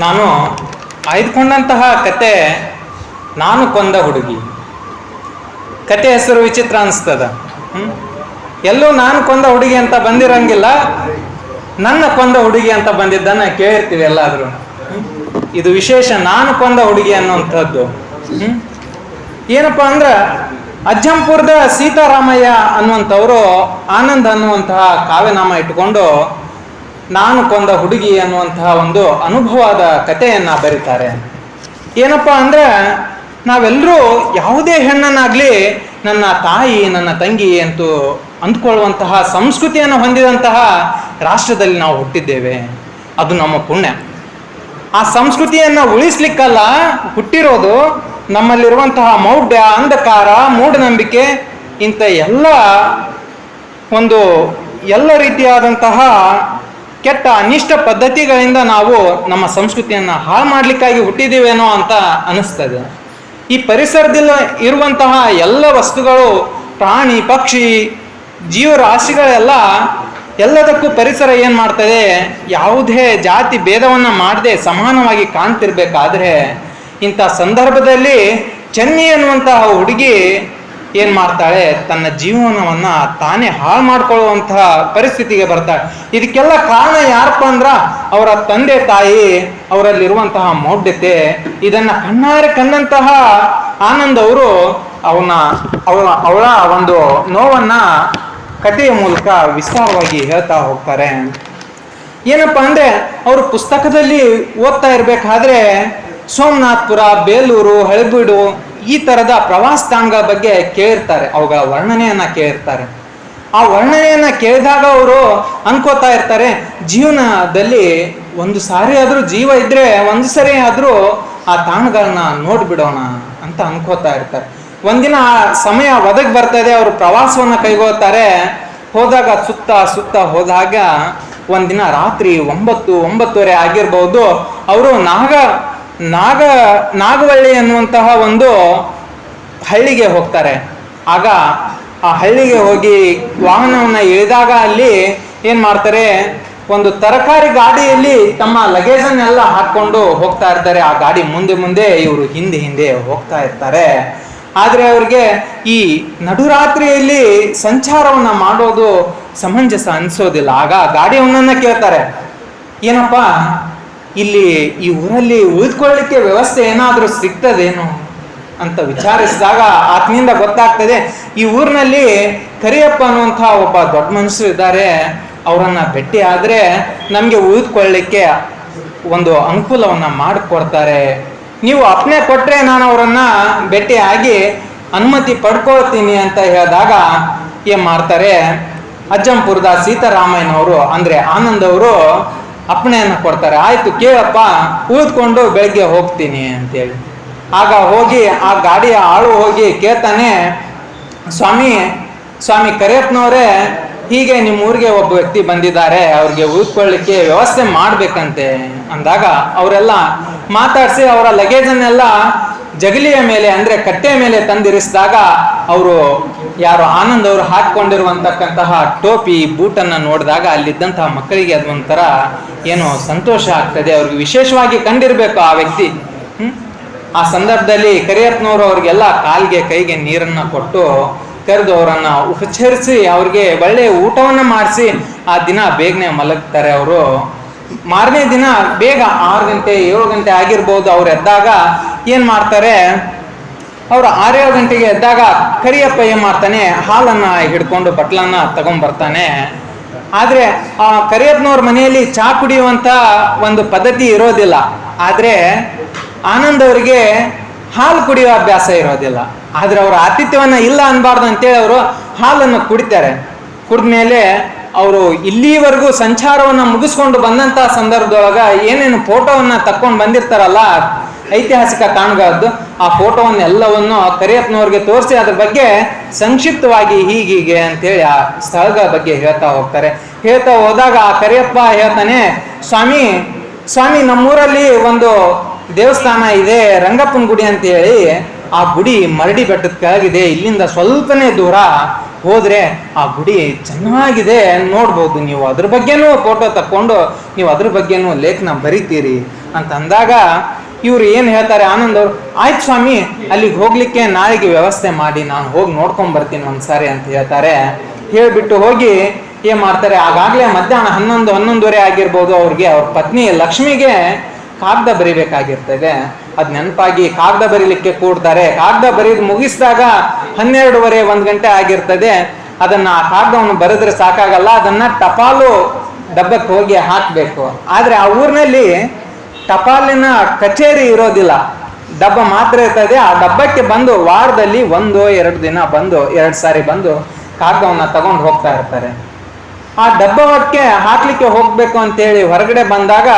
ನಾನು ಆಯ್ದುಕೊಂಡಂತಹ ಕತೆ ನಾನು ಕೊಂದ ಹುಡುಗಿ. ಕತೆ ಹೆಸರು ವಿಚಿತ್ರ ಅನಿಸ್ತದ? ಎಲ್ಲೂ ನಾನು ಕೊಂದ ಹುಡುಗಿ ಅಂತ ಬಂದಿರಂಗಿಲ್ಲ, ನನ್ನ ಕೊಂದ ಹುಡುಗಿ ಅಂತ ಬಂದಿದ್ದನ್ನ ಕೇಳಿರ್ತೀವಿ ಎಲ್ಲಾದರೂ. ಇದು ವಿಶೇಷ ನಾನು ಕೊಂದ ಹುಡುಗಿ ಅನ್ನುವಂಥದ್ದು. ಏನಪ್ಪಾ ಅಂದ್ರ, ಅಜ್ಜಂಪುರದ ಸೀತಾರಾಮಯ್ಯ ಅನ್ನುವಂಥವರು ಆನಂದ್ ಅನ್ನುವಂತಹ ಕಾವ್ಯನಾಮ ಇಟ್ಕೊಂಡು ನಾನು ಕೊಂದ ಹುಡುಗಿ ಅನ್ನುವಂತಹ ಒಂದು ಅನುಭವದ ಕಥೆಯನ್ನ ಬರೀತಾರೆ. ಏನಪ್ಪಾ ಅಂದ್ರೆ ನಾವೆಲ್ಲರೂ ಯಾವುದೇ ಹೆಣ್ಣನ್ನಾಗ್ಲಿ ನನ್ನ ತಾಯಿ, ನನ್ನ ತಂಗಿ ಅಂತೂ ಅಂದ್ಕೊಳ್ಳುವಂತಹ ಸಂಸ್ಕೃತಿಯನ್ನು ಹೊಂದಿದಂತಹ ರಾಷ್ಟ್ರದಲ್ಲಿ ನಾವು ಹುಟ್ಟಿದ್ದೇವೆ. ಅದು ನಮ್ಮ ಪುಣ್ಯ. ಆ ಸಂಸ್ಕೃತಿಯನ್ನ ಉಳಿಸ್ಲಿಕ್ಕಲ್ಲ, ಹುಟ್ಟಿರೋದು ನಮ್ಮಲ್ಲಿರುವಂತಹ ಮೌಢ್ಯ, ಅಂಧಕಾರ, ಮೂಢನಂಬಿಕೆ, ಇಂಥ ಎಲ್ಲ ಒಂದು ಎಲ್ಲ ರೀತಿಯಾದಂತಹ ಕೆಟ್ಟ ಅನಿಷ್ಟ ಪದ್ಧತಿಗಳಿಂದ ನಾವು ನಮ್ಮ ಸಂಸ್ಕೃತಿಯನ್ನು ಹಾಳು ಮಾಡಲಿಕ್ಕಾಗಿ ಹುಟ್ಟಿದ್ದೀವೇನೋ ಅಂತ ಅನಿಸ್ತದೆ. ಈ ಪರಿಸರದಲ್ಲಿ ಇರುವಂತಹ ಎಲ್ಲ ವಸ್ತುಗಳು, ಪ್ರಾಣಿ, ಪಕ್ಷಿ, ಜೀವರಾಶಿಗಳೆಲ್ಲ ಎಲ್ಲದಕ್ಕೂ ಪರಿಸರ ಏನು ಮಾಡ್ತದೆ? ಯಾವುದೇ ಜಾತಿ ಭೇದವನ್ನು ಮಾಡದೆ ಸಮಾನವಾಗಿ ಕಾಣ್ತಿರ್ಬೇಕಾದ್ರೆ ಇಂಥ ಸಂದರ್ಭದಲ್ಲಿ ಚೆನ್ನಿ ಅನ್ನುವಂತಹ ಹುಡುಗಿ ಏನ್ ಮಾಡ್ತಾಳೆ? ತನ್ನ ಜೀವನವನ್ನ ತಾನೇ ಹಾಳು ಮಾಡ್ಕೊಳ್ಳುವಂತಹ ಪರಿಸ್ಥಿತಿಗೆ ಬರ್ತಾಳೆ. ಇದಕ್ಕೆಲ್ಲ ಕಾರಣ ಯಾರಪ್ಪ ಅಂದ್ರ, ಅವರ ತಂದೆ ತಾಯಿ, ಅವರಲ್ಲಿರುವಂತಹ ಮೌಢ್ಯತೆ, ಇದನ್ನ ಕಣ್ಣಾರೆ ಕಂಡಂತಹ ಆನಂದ್ ಅವರು ಅವನ ಅವಳ ಅವಳ ಒಂದು ನೋವನ್ನ ಕಥೆಯ ಮೂಲಕ ವಿಸ್ತಾರವಾಗಿ ಹೇಳ್ತಾ ಹೋಗ್ತಾರೆ. ಏನಪ್ಪಾ ಅಂದ್ರೆ, ಅವರು ಪುಸ್ತಕದಲ್ಲಿ ಓದ್ತಾ ಇರ್ಬೇಕಾದ್ರೆ ಸೋಮನಾಥ್ಪುರ, ಬೇಲೂರು, ಹಳೆಬೀಡು ಈ ತರದ ಪ್ರವಾಸ ತಾಣಗಳ ಬಗ್ಗೆ ಕೇಳಿರ್ತಾರೆ ಅವುಗಳ ವರ್ಣನೆಯನ್ನ ಕೇಳಿರ್ತಾರೆ ಆ ವರ್ಣನೆಯನ್ನ ಕೇಳಿದಾಗ ಅವರು ಅನ್ಕೋತಾ ಇರ್ತಾರೆ, ಜೀವನದಲ್ಲಿ ಒಂದು ಸಾರಿ ಆದ್ರೂ ಜೀವ ಇದ್ರೆ ಒಂದು ಸರಿ ಆದ್ರೂ ಆ ತಾಣಗಳನ್ನ ನೋಡ್ಬಿಡೋಣ ಅಂತ ಅನ್ಕೋತಾ ಇರ್ತಾರೆ. ಒಂದಿನ ಆ ಸಮಯ ಒದಗಿ ಇದೆ, ಅವರು ಪ್ರವಾಸವನ್ನ ಕೈಗೊಳ್ತಾರೆ. ಹೋದಾಗ ಸುತ್ತ ಸುತ್ತ ಹೋದಾಗ ಒಂದಿನ ರಾತ್ರಿ ಒಂಬತ್ತು, ಒಂಬತ್ತುವರೆ ಆಗಿರ್ಬೋದು, ಅವರು ನಾಗ ನಾಗ, ನಾಗವಳ್ಳಿ ಅನ್ನುವಂತಹ ಒಂದು ಹಳ್ಳಿಗೆ ಹೋಗ್ತಾರೆ. ಆಗ ಆ ಹಳ್ಳಿಗೆ ಹೋಗಿ ವಾಹನವನ್ನು ಇಳಿದಾಗ ಅಲ್ಲಿ ಏನು ಮಾಡ್ತಾರೆ, ಒಂದು ತರಕಾರಿ ಗಾಡಿಯಲ್ಲಿ ತಮ್ಮ ಲಗೇಜನ್ನೆಲ್ಲ ಹಾಕ್ಕೊಂಡು ಹೋಗ್ತಾ ಇರ್ತಾರೆ. ಆ ಗಾಡಿ ಮುಂದೆ ಮುಂದೆ ಇವರು ಹಿಂದೆ ಹಿಂದೆ ಹೋಗ್ತಾ ಇರ್ತಾರೆ. ಆದರೆ ಅವ್ರಿಗೆ ಈ ನಡುರಾತ್ರಿಯಲ್ಲಿ ಸಂಚಾರವನ್ನು ಮಾಡೋದು ಸಮಂಜಸ ಅನಿಸೋದಿಲ್ಲ. ಆಗ ಗಾಡಿಯವನನ್ನು ಕೇಳ್ತಾರೆ. ಏನಪ್ಪ ಇಲ್ಲಿ ಈ ಊರಲ್ಲಿ ಉಳಿದುಕೊಳ್ಳಿಕ್ಕೆ ವ್ಯವಸ್ಥೆ ಏನಾದರೂ ಸಿಗ್ತದೇನು ಅಂತ ವಿಚಾರಿಸಿದಾಗ ಆತನಿಂದ ಗೊತ್ತಾಗ್ತದೆ, ಈ ಊರಿನಲ್ಲಿ ಕರಿಯಪ್ಪ ಅನ್ನುವಂಥ ಒಬ್ಬ ದೊಡ್ಡ ಮನುಷ್ಯರು ಇದ್ದಾರೆ. ಅವರನ್ನು ಭೇಟಿ ಆದರೆ ನಮಗೆ ಉಳಿದುಕೊಳ್ಳಿಕ್ಕೆ ಒಂದು ಅನುಕೂಲವನ್ನು ಮಾಡಿಕೊಡ್ತಾರೆ. ನೀವು ಅಪ್ನೆ ಕೊಟ್ಟರೆ ನಾನು ಅವರನ್ನು ಭೇಟಿ ಆಗಿ ಅನುಮತಿ ಪಡ್ಕೊಳ್ತೀನಿ ಅಂತ ಹೇಳಿದಾಗ ಏನು ಮಾಡ್ತಾರೆ? ಅಜ್ಜಂಪುರದ ಸೀತಾರಾಮಯ್ಯನವರು, ಅಂದರೆ ಆನಂದ್ ಅವರು ಅಪ್ಪಣೆಯನ್ನ ಕೊಡ್ತಾರೆ. ಆಯ್ತು, ಕೇಳಪ್ಪ ಉಳಿದುಕೊಂಡು ಬೆಳಗ್ಗೆ ಹೋಗ್ತೀನಿ ಅಂತೇಳಿ. ಆಗ ಹೋಗಿ, ಆ ಗಾಡಿಯ ಆಳು ಹೋಗಿ ಕೇಳ್ತಾನೆ, ಸ್ವಾಮಿ ಸ್ವಾಮಿ ಕರಿಯಪ್ಪನವರೇ, ಹೀಗೆ ನಿಮ್ಮ ಊರಿಗೆ ಒಬ್ಬ ವ್ಯಕ್ತಿ ಬಂದಿದ್ದಾರೆ. ಅವ್ರಿಗೆ ಉಳಿದುಕೊಳ್ಳಿಕ್ಕೆ ವ್ಯವಸ್ಥೆ ಮಾಡ್ಬೇಕಂತೆ. ಅಂದಾಗ ಅವರೆಲ್ಲ ಮಾತಾಡಿಸಿ ಅವರ ಲಗೇಜನ್ನೆಲ್ಲ ಜಗಲಿಯ ಮೇಲೆ ಅಂದ್ರೆ ಕಟ್ಟೆಯ ಮೇಲೆ ತಂದಿರಿಸಿದಾಗ ಅವರು ಯಾರು ಆನಂದ್ ಅವರು ಹಾಕೊಂಡಿರುವಂತಕ್ಕಂತಹ ಟೋಪಿ, ಬೂಟನ್ನ ನೋಡಿದಾಗ ಅಲ್ಲಿದ್ದಂತಹ ಮಕ್ಕಳಿಗೆ ಅದೊಂಥರ ಏನೋ ಸಂತೋಷ ಆಗ್ತದೆ. ಅವ್ರಿಗೆ ವಿಶೇಷವಾಗಿ ಕಂಡಿರ್ಬೇಕು ಆ ವ್ಯಕ್ತಿ. ಆ ಸಂದರ್ಭದಲ್ಲಿ ಕರಿಯತ್ನವರು ಅವ್ರಿಗೆಲ್ಲ ಕಾಲ್ಗೆ, ಕೈಗೆ ನೀರನ್ನ ಕೊಟ್ಟು ಕರೆದು ಅವರನ್ನ ಉಪಚರಿಸಿ, ಅವ್ರಿಗೆ ಒಳ್ಳೆ ಊಟವನ್ನ ಮಾಡಿಸಿ ಆ ದಿನ ಬೇಗನೆ ಮಲಗ್ತಾರೆ ಅವರು. ಮಾರನೇ ದಿನ ಬೇಗ ಆರು ಗಂಟೆ ಏಳು ಗಂಟೆ ಆಗಿರ್ಬೋದು ಅವ್ರು ಎದ್ದಾಗ ಏನ್ ಮಾಡ್ತಾರೆ? ಅವ್ರು ಆರೇಳು ಗಂಟೆಗೆ ಎದ್ದಾಗ ಕರಿಯಪ್ಪ ಏನ್ ಮಾಡ್ತಾನೆ? ಹಾಲನ್ನ ಹಿಡ್ಕೊಂಡು ಬಟ್ಲನ್ನ ತಗೊಂಡ್ ಬರ್ತಾನೆ ಆದ್ರೆ ಆ ಕರಿಯಪ್ಪನವ್ರ ಮನೆಯಲ್ಲಿ ಚಹಾ ಕುಡಿಯುವಂತ ಒಂದು ಪದ್ಧತಿ ಇರೋದಿಲ್ಲ. ಆದ್ರೆ ಆನಂದ್ ಅವರಿಗೆ ಹಾಲು ಕುಡಿಯುವ ಅಭ್ಯಾಸ ಇರೋದಿಲ್ಲ. ಆದ್ರೆ ಅವ್ರ ಆತಿಥ್ಯವನ್ನ ಇಲ್ಲ ಅನ್ಬಾರ್ದು ಅಂತೇಳಿ ಅವರು ಹಾಲನ್ನು ಕುಡಿತಾರೆ. ಕುಡಿದ್ಮೇಲೆ ಅವರು ಇಲ್ಲಿವರೆಗೂ ಸಂಚಾರವನ್ನ ಮುಗಿಸ್ಕೊಂಡು ಬಂದಂತ ಸಂದರ್ಭದೊಳಗ ಏನೇನು ಫೋಟೋವನ್ನ ತಕ್ಕೊಂಡು ಬಂದಿರ್ತಾರಲ್ಲ ಐತಿಹಾಸಿಕ ತಾಣಗಳದ್ದು, ಆ ಫೋಟೋವನ್ನೆಲ್ಲವನ್ನು ಕರಿಯಪ್ಪನವ್ರಿಗೆ ತೋರಿಸಿ ಅದ್ರ ಬಗ್ಗೆ ಸಂಕ್ಷಿಪ್ತವಾಗಿ ಹೀಗೀಗೆ ಅಂತೇಳಿ ಆ ಸ್ಥಳಗಳ ಬಗ್ಗೆ ಹೇಳ್ತಾ ಹೋಗ್ತಾರೆ. ಹೇಳ್ತಾ ಹೋದಾಗ ಆ ಕರಿಯಪ್ಪ ಹೇಳ್ತಾನೆ, ಸ್ವಾಮಿ ಸ್ವಾಮಿ, ನಮ್ಮೂರಲ್ಲಿ ಒಂದು ದೇವಸ್ಥಾನ ಇದೆ, ರಂಗಪ್ಪನ ಗುಡಿ ಅಂತ ಹೇಳಿ ಆ ಗುಡಿ ಮರಡಿ ಬೆಟ್ಟದ ಕೆಳಗಿದೆ, ಇಲ್ಲಿಂದ ಸ್ವಲ್ಪನೇ ದೂರ ಹೋದ್ರೆ ಆ ಗುಡಿ ಚೆನ್ನಾಗಿದೆ ನೋಡ್ಬೋದು. ನೀವು ಅದ್ರ ಬಗ್ಗೆನೂ ಫೋಟೋ ತಕ್ಕೊಂಡು ನೀವು ಅದ್ರ ಬಗ್ಗೆನೂ ಲೇಖನ ಬರಿತೀರಿ ಅಂತ ಅಂದಾಗ ಇವ್ರು ಏನು ಹೇಳ್ತಾರೆ, ಆನಂದ್ ಅವ್ರು, ಆಯ್ತು ಸ್ವಾಮಿ, ಅಲ್ಲಿಗೆ ಹೋಗ್ಲಿಕ್ಕೆ ನಾಳೆಗೆ ವ್ಯವಸ್ಥೆ ಮಾಡಿ, ನಾನು ಹೋಗಿ ನೋಡ್ಕೊಂಡ್ ಬರ್ತೀನಿ ಒಂದ್ಸಾರಿ ಅಂತ ಹೇಳ್ತಾರೆ. ಹೇಳ್ಬಿಟ್ಟು ಹೋಗಿ ಏನ್ ಮಾಡ್ತಾರೆ, ಆಗಾಗ್ಲೇ ಮಧ್ಯಾಹ್ನ ಹನ್ನೊಂದು, ಹನ್ನೊಂದುವರೆ ಆಗಿರ್ಬೋದು ಅವ್ರಿಗೆ, ಅವ್ರ ಪತ್ನಿ ಲಕ್ಷ್ಮಿಗೆ ಕಾಗ್ದ ಬರಿಬೇಕಾಗಿರ್ತದೆ. ಅದ್ ನೆನಪಾಗಿ ಕಾಗದ ಬರೀಲಿಕ್ಕೆ ಕೂಡ್ತಾರೆ. ಕಾಗದ ಬರೀದ್ ಮುಗಿಸಿದಾಗ ಹನ್ನೆರಡುವರೆ ಒಂದ್ ಗಂಟೆ ಆಗಿರ್ತದೆ. ಅದನ್ನ ಆ ಕಾಗದವನ್ನು ಬರೆದ್ರೆ ಸಾಕಾಗಲ್ಲ. ಅದನ್ನ ಟಪಾಲು ಡಬ್ಬಕ್ಕೆ ಹೋಗಿ ಹಾಕ್ಬೇಕು. ಆದ್ರೆ ಆ ಊರಿನಲ್ಲಿ ಟಪಾಲಿನ ಕಚೇರಿ ಇರೋದಿಲ್ಲ. ಡಬ್ಬ ಮಾತ್ರ ಇರ್ತದೆ. ಆ ಡಬ್ಬಕ್ಕೆ ಬಂದು ವಾರದಲ್ಲಿ ಒಂದು, ಎರಡು ದಿನ ಬಂದು, ಎರಡು ಸಾರಿ ಬಂದು ಕಾಗದವನ್ನ ತಗೊಂಡು ಹೋಗ್ತಾ ಇರ್ತಾರೆ. ಆ ಡಬ್ಬಕ್ಕೆ ಹಾಕ್ಲಿಕ್ಕೆ ಹೋಗ್ಬೇಕು ಅಂತೇಳಿ ಹೊರಗಡೆ ಬಂದಾಗ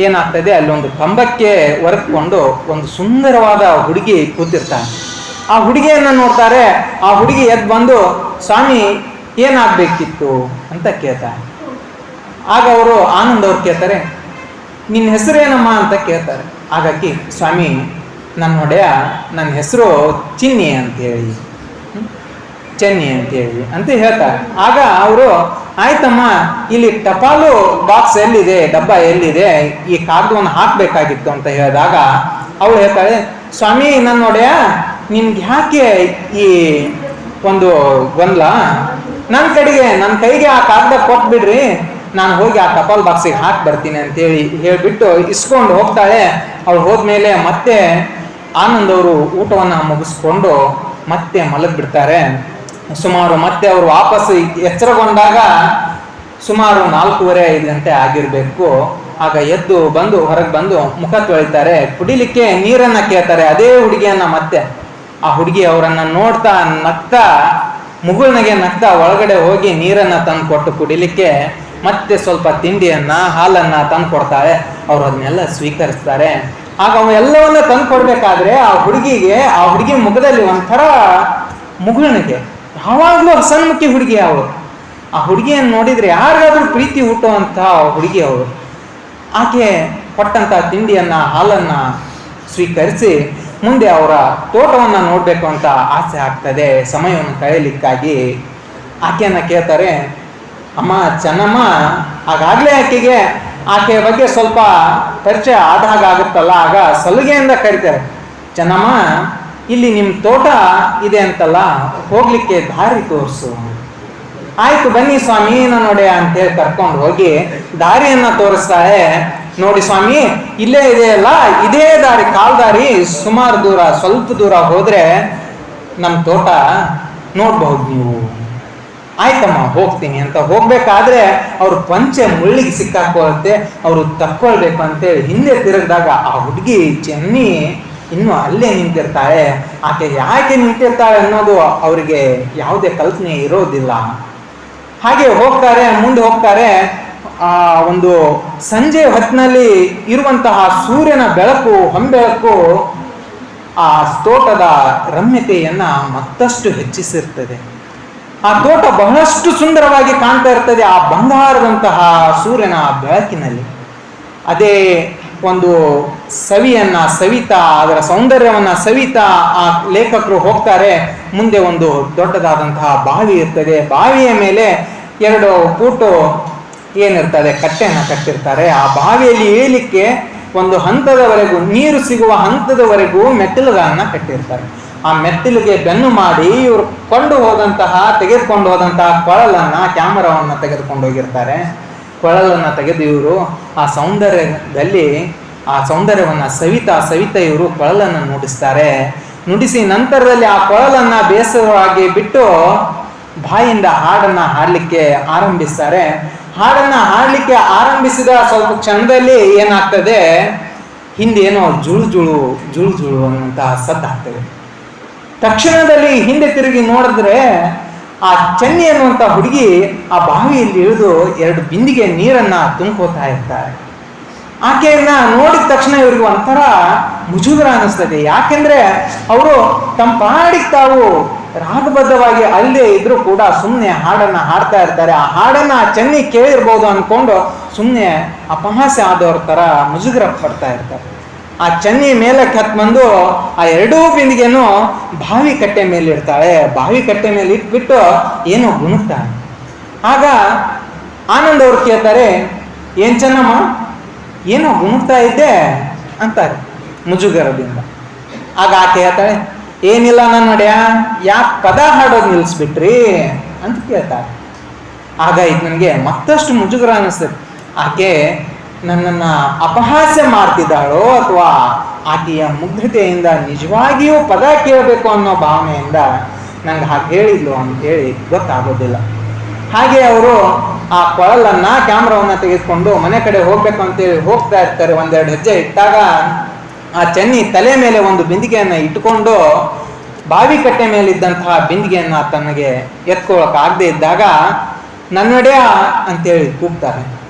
ಏನಾಗ್ತದೆ? ಅಲ್ಲೊಂದು ಕಂಬಕ್ಕೆ ಹೊರಕೊಂಡು ಒಂದು ಸುಂದರವಾದ ಹುಡುಗಿ ಕೂತಿರ್ತಾನೆ. ಆ ಹುಡುಗಿಯನ್ನು ನೋಡ್ತಾರೆ, ಆ ಹುಡುಗಿ ಎದ್ದು ಬಂದು, ಸ್ವಾಮಿ, ಏನಾಗಬೇಕಿತ್ತು? ಅಂತ ಕೇಳ್ತಾನೆ. ಆಗ ಅವರು ಆನಂದ್ ಅವ್ರು ಕೇಳ್ತಾರೆ ನಿನ್ನ ಹೆಸರೇನಮ್ಮ ಅಂತ ಕೇಳ್ತಾರೆ. ಹಾಗಾಗಿ, ಸ್ವಾಮಿ ನನ್ನ ಒಡೆಯ ನನ್ನ ಹೆಸರು ಚಿನ್ನಿ ಅಂತೇಳಿ. ಹೇಳಿ ಚೆನ್ನಿ ಅಂತೇಳಿ ಅಂತ ಹೇಳ್ತಾರೆ. ಆಗ ಅವರು ಆಯ್ತಮ್ಮ, ಇಲ್ಲಿ ಟಪಾಲು ಬಾಕ್ಸ್ ಎಲ್ಲಿದೆ, ಡಬ್ಬ ಎಲ್ಲಿದೆ, ಈ ಕಾಗದವನ್ನು ಹಾಕಬೇಕಾಗಿತ್ತು ಅಂತ ಹೇಳಿದಾಗ ಅವಳು ಹೇಳ್ತಾಳೆ, ಸ್ವಾಮಿ, ನಾನು ನೋಡ್ಯ ನಿಮ್ಗೆ ಯಾಕೆ ಈ ಒಂದು ಗೊಂದಲ? ನನ್ನ ಕಡೆಗೆ ನನ್ನ ಕೈಗೆ ಆ ಕಾಗದ ಕೊಟ್ಬಿಡ್ರಿ, ನಾನು ಹೋಗಿ ಆ ಟಪಾಲ್ ಬಾಕ್ಸಿಗೆ ಹಾಕಿ ಬರ್ತೀನಿ ಅಂತೇಳಿ ಹೇಳಿಬಿಟ್ಟು ಇಸ್ಕೊಂಡು ಹೋಗ್ತಾಳೆ. ಅವಳು ಹೋದ್ಮೇಲೆ ಮತ್ತೆ ಆನಂದ್ ಅವರು ಊಟವನ್ನು ಮುಗಿಸ್ಕೊಂಡು ಮತ್ತೆ ಮಲಗಿಬಿಡ್ತಾರೆ. ಸುಮಾರು ಮತ್ತೆ ಅವರು ವಾಪಸ್ ಎಚ್ಚರಗೊಂಡಾಗ ಸುಮಾರು ನಾಲ್ಕೂವರೆ ಐದು ಗಂಟೆ ಆಗಿರಬೇಕು. ಆಗ ಎದ್ದು ಬಂದು, ಹೊರಗೆ ಬಂದು ಮುಖ ತೊಳಿತಾರೆ. ಕುಡಿಲಿಕ್ಕೆ ನೀರನ್ನ ಕೇಳ್ತಾರೆ. ಅದೇ ಹುಡುಗಿಯನ್ನ ಮತ್ತೆ. ಆ ಹುಡುಗಿ ಅವರನ್ನು ನೋಡ್ತಾ ನಗ್ತಾ, ಮುಗುಳ್ನಗೆ ನಗ್ತಾ ಒಳಗಡೆ ಹೋಗಿ ನೀರನ್ನ ತಂದು ಕೊಟ್ಟು ಕುಡಿಲಿಕ್ಕೆ ಮತ್ತೆ ಸ್ವಲ್ಪ ತಿಂಡಿಯನ್ನ, ಹಾಲನ್ನ ತಂದು ಕೊಡ್ತಾರೆ ಅವರು ಅದನ್ನೆಲ್ಲ ಸ್ವೀಕರಿಸ್ತಾರೆ. ಆಗ ಅವನು ಎಲ್ಲವನ್ನ ತಂದು ಕೊಡಬೇಕಾದ್ರೆ ಆ ಹುಡುಗಿಗೆ, ಆ ಹುಡುಗಿ ಮುಖದಲ್ಲಿ ಒಂಥರ ಮುಗುಳ್ನಗೆ ಯಾವಾಗಲೂ ಹಸನ್ಮುಖಿ ಹುಡುಗಿ ಅವಳು. ಆ ಹುಡುಗಿಯನ್ನು ನೋಡಿದರೆ ಯಾರಿಗಾದರೂ ಪ್ರೀತಿ ಹುಟ್ಟುವಂಥ ಹುಡುಗಿ ಅವಳು. ಆಕೆ ಕೊಟ್ಟಂಥ ತಿಂಡಿಯನ್ನು, ಹಾಲನ್ನು ಸ್ವೀಕರಿಸಿ ಮುಂದೆ ಅವರ ತೋಟವನ್ನು ನೋಡಬೇಕು ಅಂತ ಆಸೆ ಆಗ್ತದೆ. ಸಮಯವನ್ನು ಕಳೆಯಲಿಕ್ಕಾಗಿ ಆಕೆಯನ್ನು ಕೇಳ್ತಾರೆ, ಅಮ್ಮ, ಚೆನ್ನಮ್ಮ, ಹಾಗಾಗಲೇ ಆಕೆಗೆ ಆಕೆಯ ಬಗ್ಗೆ ಸ್ವಲ್ಪ ಪರಿಚಯ ಆದ ಆಗುತ್ತಲ್ಲ ಆಗ ಸಲುಗೆಯಿಂದ ಕರಿತಾರೆ. ಚೆನ್ನಮ್ಮ ಇಲ್ಲಿ ನಿಮ್ಮ ತೋಟ ಇದೆ ಅಂತಲ್ಲ, ಹೋಗ್ಲಿಕ್ಕೆ ದಾರಿ ತೋರಿಸು. ಆಯ್ತು ಬನ್ನಿ ಸ್ವಾಮಿ ನೋಡಿ ಅಂತೇಳಿ ಕರ್ಕೊಂಡು ಹೋಗಿ ದಾರಿಯನ್ನ ತೋರಿಸ್ತಾಳೆ. ನೋಡಿ ಸ್ವಾಮಿ, ಇಲ್ಲೇ ಇದೆ ಅಲ್ಲ ಇದೇ ದಾರಿ ಕಾಲ್ ದಾರಿ ಸುಮಾರು ದೂರ, ಸ್ವಲ್ಪ ದೂರ ಹೋದ್ರೆ ನಮ್ಮ ತೋಟ ನೋಡ್ಬಹುದು ನೀವು. ಆಯ್ತಮ್ಮ, ಹೋಗ್ತೀನಿ ಅಂತ. ಹೋಗ್ಬೇಕಾದ್ರೆ ಅವ್ರ ಪಂಚೆ ಮುಳ್ಳಿಗೆ ಸಿಕ್ಕಾಕೊಳ್ಳುತ್ತೆ, ಅವರು ತಕ್ಕೊಳ್ಬೇಕು ಅಂತೇಳಿ ಹಿಂದೆ ತಿರುಗಿದಾಗ ಆ ಹುಡುಗಿ ಚೆನ್ನಿ ಇನ್ನು ಅಲ್ಲೇ ನಿಂತಿರ್ತಾಳೆ. ಆಕೆ ಯಾಕೆ ನಿಂತಿರ್ತಾಳೆ ಅನ್ನೋದು ಅವರಿಗೆ ಯಾವುದೇ ಕಲ್ಪನೆ ಇರೋದಿಲ್ಲ. ಹಾಗೆ ಹೋಗ್ತಾರೆ, ಮುಂದೆ ಹೋಗ್ತಾರೆ. ಆ ಒಂದು ಸಂಜೆ ಹೊತ್ತಿನಲ್ಲಿ ಇರುವಂತಹ ಸೂರ್ಯನ ಬೆಳಕು, ಹೊಂಬೆಳಕು ಆ ತೋಟದ ರಮ್ಯತೆಯನ್ನ ಮತ್ತಷ್ಟು ಹೆಚ್ಚಿಸಿರ್ತದೆ. ಆ ತೋಟ ಬಹಳಷ್ಟು ಸುಂದರವಾಗಿ ಕಾಣ್ತಾ ಇರ್ತದೆ ಆ ಬಂಗಾರದಂತಹ ಸೂರ್ಯನ ಬೆಳಕಿನಲ್ಲಿ. ಅದೇ ಒಂದು ಸವಿಯನ್ನ, ಸವಿತಾ, ಅದರ ಸೌಂದರ್ಯವನ್ನ ಸವಿತಾ ಆ ಲೇಖಕರು ಹೋಗ್ತಾರೆ. ಮುಂದೆ ಒಂದು ದೊಡ್ಡದಾದಂತಹ ಬಾವಿ ಇರ್ತದೆ. ಬಾವಿಯ ಮೇಲೆ ಎರಡು ಫೂಟು ಏನಿರ್ತದೆ, ಕಟ್ಟೆಯನ್ನು ಕಟ್ಟಿರ್ತಾರೆ. ಆ ಬಾವಿಯಲ್ಲಿ ಏಳಿಕ್ಕೆ ಒಂದು ಹಂತದವರೆಗೂ, ನೀರು ಸಿಗುವ ಹಂತದವರೆಗೂ ಮೆಟ್ಟಿಲುಗಳನ್ನು ಕಟ್ಟಿರ್ತಾರೆ. ಆ ಮೆಟ್ಟಿಲಿಗೆ ಬೆನ್ನು ಮಾಡಿ ಇವರು ಕೊಂಡು ಹೋದಂತಹ, ತೆಗೆದುಕೊಂಡು ಹೋದಂತಹ ಕೊಳಲನ್ನು, ಕ್ಯಾಮರಾವನ್ನು ತೆಗೆದುಕೊಂಡು ಹೋಗಿರ್ತಾರೆ. ಕೊಳಲನ್ನ ತೆಗೆದು ಇವರು ಆ ಸೌಂದರ್ಯದಲ್ಲಿ, ಆ ಸೌಂದರ್ಯವನ್ನು ಸವಿತಾ ಸವಿತಾ ಇವರು ಕೊಳಲನ್ನು ನುಡಿಸ್ತಾರೆ. ನುಡಿಸಿ ನಂತರದಲ್ಲಿ ಆ ಕೊಳಲನ್ನು ಬೇಸರವಾಗಿ ಬಿಟ್ಟು ಬಾಯಿಂದ ಹಾಡನ್ನು ಹಾಡಲಿಕ್ಕೆ ಆರಂಭಿಸ್ತಾರೆ. ಹಾಡನ್ನು ಹಾಡಲಿಕ್ಕೆ ಆರಂಭಿಸಿದ ಸ್ವಲ್ಪ ಕ್ಷಣದಲ್ಲಿ ಏನಾಗ್ತದೆ? ಹಿಂದೆ ಏನೋ ಜುಳು ಜುಳು ಜುಳು ಜುಳು ಅನ್ನುವಂತಹ ಸದ್ದಾಗ್ತದೆ ತಕ್ಷಣದಲ್ಲಿ ಹಿಂದೆ ತಿರುಗಿ ನೋಡಿದ್ರೆ ಆ ಚೆನ್ನಿ ಅನ್ನುವಂಥ ಹುಡುಗಿ ಆ ಬಾವಿಯಲ್ಲಿ ಇಳಿದು ಎರಡು ಬಿಂದಿಗೆ ನೀರನ್ನ ತುಂಬ್ಕೋತಾ ಇರ್ತಾರೆ. ಆಕೆಯನ್ನ ನೋಡಿದ ತಕ್ಷಣ ಇವ್ರಿಗೆ ಒಂಥರ ಮುಜುಗರ ಅನ್ನಿಸ್ತದೆ ಯಾಕೆಂದ್ರೆ ಅವರು ತಮ್ಮ ಪಾಡಿಗೆ ತಾವು ರಾಗಬದ್ಧವಾಗಿ ಅಲ್ಲೇ ಇದ್ರೂ ಕೂಡ ಸುಮ್ಮನೆ ಹಾಡನ್ನ ಹಾಡ್ತಾ ಇರ್ತಾರೆ. ಆ ಹಾಡನ್ನ ಆ ಚೆನ್ನಿ ಕೇಳಿರ್ಬೋದು ಅನ್ಕೊಂಡು ಸುಮ್ಮನೆ ಅಪಹಾಸ್ಯ ಆದವ್ರ ತರ ಮುಜುಗರ ಪಡ್ತಾ ಇರ್ತಾರೆ. ಆ ಚನ್ನಿ ಮೇಲಕ್ಕೆ ಬಂದು ಆ ಎರಡೂ ಬಿಂದಿಗೆನು ಬಾವಿ ಕಟ್ಟೆ ಮೇಲೆ ಇಡ್ತಾಳೆ. ಬಾವಿ ಕಟ್ಟೆ ಮೇಲೆ ಇಟ್ಬಿಟ್ಟು ಏನೋ ಗುಣುಕ್ತಾಳೆ ಆಗ ಆನಂದ್ ಅವ್ರು ಕೇಳ್ತಾರೆ, ಏನ್ ಚೆನ್ನಮ್ಮ, ಏನೋ ಗುಣುಕ್ತಾ ಇದ್ದೆ? ಅಂತಾರೆ ಮುಜುಗರದಿಂದ. ಆಗ ಆಕೆ ಹೇಳ್ತಾಳೆ, ಏನಿಲ್ಲ ನಾನು ಒಡೆಯ ಯಾಕೆ ಪದ ಹಾಡೋದು ನಿಲ್ಲಿಸ್ಬಿಟ್ರಿ ಅಂತ ಕೇಳ್ತಾಳೆ. ಆಗ ಇದು ನನಗೆ ಮತ್ತಷ್ಟು ಮುಜುಗರ ಅನ್ನಿಸ್ತದೆ ಆಕೆ ನನ್ನನ್ನು ಅಪಹಾಸ್ಯ ಮಾಡ್ತಿದ್ದಾಳೋ ಅಥವಾ ಆಕೆಯ ಮುಗ್ಧತೆಯಿಂದ ನಿಜವಾಗಿಯೂ ಪದ ಕೇಳಬೇಕು ಅನ್ನೋ ಭಾವನೆಯಿಂದ ನಂಗೆ ಹಾಗೆ ಹೇಳಿದ್ಲು ಅಂತೇಳಿ ಗೊತ್ತಾಗೋದಿಲ್ಲ. ಹಾಗೆ ಅವರು ಆ ಕೊಳಲನ್ನ ಕ್ಯಾಮ್ರಾವನ್ನ ತೆಗೆದುಕೊಂಡು ಮನೆ ಕಡೆ ಹೋಗ್ಬೇಕು ಅಂತೇಳಿ ಹೋಗ್ತಾ ಇರ್ತಾರೆ. ಒಂದೆರಡು ಹೆಜ್ಜೆ ಇಟ್ಟಾಗ ಆ ಚೆನ್ನಿ ತಲೆ ಮೇಲೆ ಒಂದು ಬಿಂದಿಗೆಯನ್ನ ಇಟ್ಟುಕೊಂಡು ಬಾವಿ ಕಟ್ಟೆ ಮೇಲಿದ್ದಂತಹ ಬಿಂದಿಗೆಯನ್ನ ತನಗೆ ಎತ್ಕೊಳ್ಳೋಕೆ ಆಗದೆ ಇದ್ದಾಗ ನನ್ನಡೆಯ ಅಂತೇಳಿ ಕೂಗ್ತಾರೆ.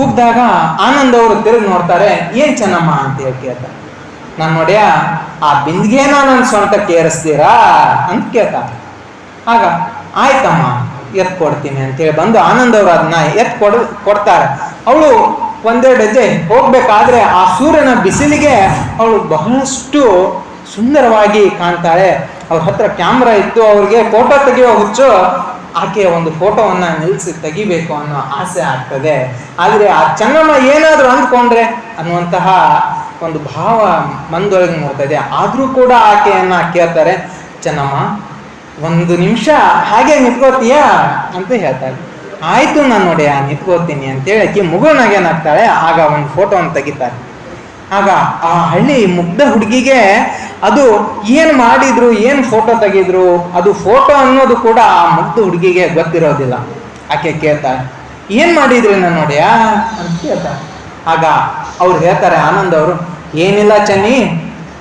ಕೂಗ್ದಾಗ ಆನಂದ್ ಅವರು ತಿರುಗಿ ನೋಡ್ತಾರೆ, ಏನ್ ಚೆನ್ನಮ್ಮ ಅಂತ ಹೇಳಿ ಕೇಳ್ತಾರೆ ನನ್ನ ನೋಡ್ಯ ಆ ಬಿಂದಿಗೆನ ನನ್ನ ಸೊಂಟಕ್ಕೆ ಏರಿಸ್ತೀರಾ ಅಂತ ಕೇಳ್ತಾರೆ ಆಗ, ಆಯ್ತಮ್ಮ ಎತ್ ಕೊಡ್ತೀನಿ ಅಂತೇಳಿ ಬಂದು ಆನಂದ್ ಅವರು ಅದನ್ನ ಎತ್ ಕೊಡ್, ಕೊಡ್ತಾರೆ. ಅವಳು ಒಂದೆರಡು ಹೆಜ್ಜೆ ಹೋಗ್ಬೇಕಾದ್ರೆ ಆ ಸೂರ್ಯನ ಬಿಸಿಲಿಗೆ ಅವಳು ಬಹಳಷ್ಟು ಸುಂದರವಾಗಿ ಕಾಣ್ತಾಳೆ. ಅವ್ರ ಹತ್ರ ಕ್ಯಾಮ್ರಾ ಇತ್ತು, ಅವ್ರಿಗೆ ಫೋಟೋ ತೆಗೆಯೋ ಹುಚ್ಚು ಆಕೆಯ ಒಂದು ಫೋಟೋವನ್ನ ನಿಲ್ಲಿಸಿ ತೆಗಿಬೇಕು ಅನ್ನೋ ಆಸೆ ಆಗ್ತದೆ. ಆದರೆ ಆ ಚೆನ್ನಮ್ಮ ಏನಾದರೂ ಅಂದ್ಕೊಂಡ್ರೆ ಅನ್ನುವಂತಹ ಒಂದು ಭಾವ ಮಂದೊಳಗೆ ನೋಡ್ತದೆ ಆದರೂ ಕೂಡ ಆಕೆಯನ್ನ ಕೇಳ್ತಾರೆ ಚೆನ್ನಮ್ಮ ಒಂದು ನಿಮಿಷ ಹಾಗೆ ನಿಂತ್ಕೋತೀಯಾ? ಅಂತ ಹೇಳ್ತಾಳೆ ಆಯ್ತು, ನಾನು ನೋಡಿ ನಿಂತ್ಕೋತೀನಿ ಅಂತೇಳಿ ಆಕೆ ಮುಗುಳ್ನಾಗೇನಾಗ್ತಾಳೆ ಆಗ ಒಂದು ಫೋಟೋವನ್ನು ತೆಗಿತಾರೆ. ಆಗ ಆ ಹಳ್ಳಿ ಮುಗ್ಧ ಹುಡುಗಿಗೆ ಅದು ಏನು ಮಾಡಿದ್ರು, ಏನು ಫೋಟೋ ತೆಗೆದ್ರು, ಅದು ಫೋಟೋ ಅನ್ನೋದು ಕೂಡ ಆ ಮುಗ್ಧ ಹುಡುಗಿಗೆ ಗೊತ್ತಿರೋದಿಲ್ಲ. ಆಕೆ ಕೇಳ್ತಾಳೆ ಏನು ಮಾಡಿದ್ರಿ ನಾನು ನೋಡ್ಯಾ? ಅಂತ ಕೇಳ್ತಾಳೆ ಆಗ ಅವ್ರು ಹೇಳ್ತಾರೆ, ಆನಂದ್ ಅವರು, ಏನಿಲ್ಲ ಚನ್ನಿ,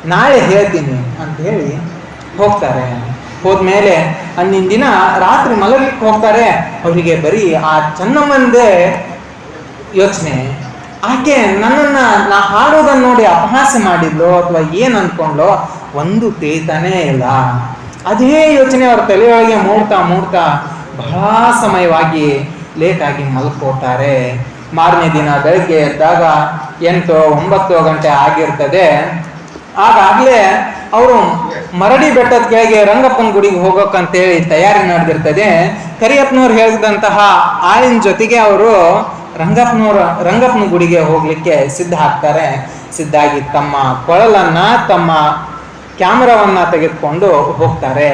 ನಾಳೆ ಹೇಳ್ತೀನಿ. ಅಂತ ಹೇಳಿ ಹೋಗ್ತಾರೆ. ಹೋದ್ಮೇಲೆ ಅಂದಿನ ದಿನ ರಾತ್ರಿ ಮಲಗಲಿಕ್ಕೆ ಹೋಗ್ತಾರೆ. ಅವರಿಗೆ ಬರೀ ಆ ಚೆನ್ನಮ್ಮಂದೇ ಯೋಚನೆ. ಆಕೆ ನನ್ನನ್ನ ನಾ ಹಾಡೋದನ್ನ ನೋಡಿ ಅಪಹಾಸ್ಯ ಮಾಡಿದ್ಲು ಅಥವಾ ಏನ್ ಅನ್ಕೊಂಡ್ಲೋ, ಒಂದು ತಿಳಿತಾನೇ ಇಲ್ಲ. ಅದೇ ಯೋಚನೆ ಅವ್ರ ತಲೆಯೊಳಗೆ ಮೂಡ್ತಾ ಮೂಡ್ತಾ ಬಹಳ ಸಮಯವಾಗಿ ಲೇಟ್ ಆಗಿ ಮಲ್ಕೋತಾರೆ. ಮಾರನೇ ದಿನ ಬೆಳಗ್ಗೆ ಎದ್ದಾಗ ಎಂಟು ಒಂಬತ್ತು ಗಂಟೆ ಆಗಿರ್ತದೆ. ಆಗಾಗ್ಲೇ ಅವರು ಮರಡಿ ಬೆಟ್ಟದ ಕೆಳಗೆ ರಂಗಪ್ಪನ ಗುಡಿಗೆ ಹೋಗೋಕಂತೇಳಿ ತಯಾರಿ ನಡೆದಿರ್ತದೆ. ಕರಿಯಪ್ಪನವ್ರು ಹೇಳಿದಂತಹ ಆಳಿನ ಜೊತೆಗೆ ಅವರು ರಂಗಪ್ಪನವ್ರ, ರಂಗಪ್ಪನ ಗುಡಿಗೆ ಹೋಗಲಿಕ್ಕೆ ಸಿದ್ಧ ಆಗ್ತಾರೆ. ಸಿದ್ಧಾಗಿ ತಮ್ಮ ಕೊಳಲನ್ನು ತಮ್ಮ ಕ್ಯಾಮ್ರಾವನ್ನ ತೆಗೆದುಕೊಂಡು ಹೋಗ್ತಾರೆ.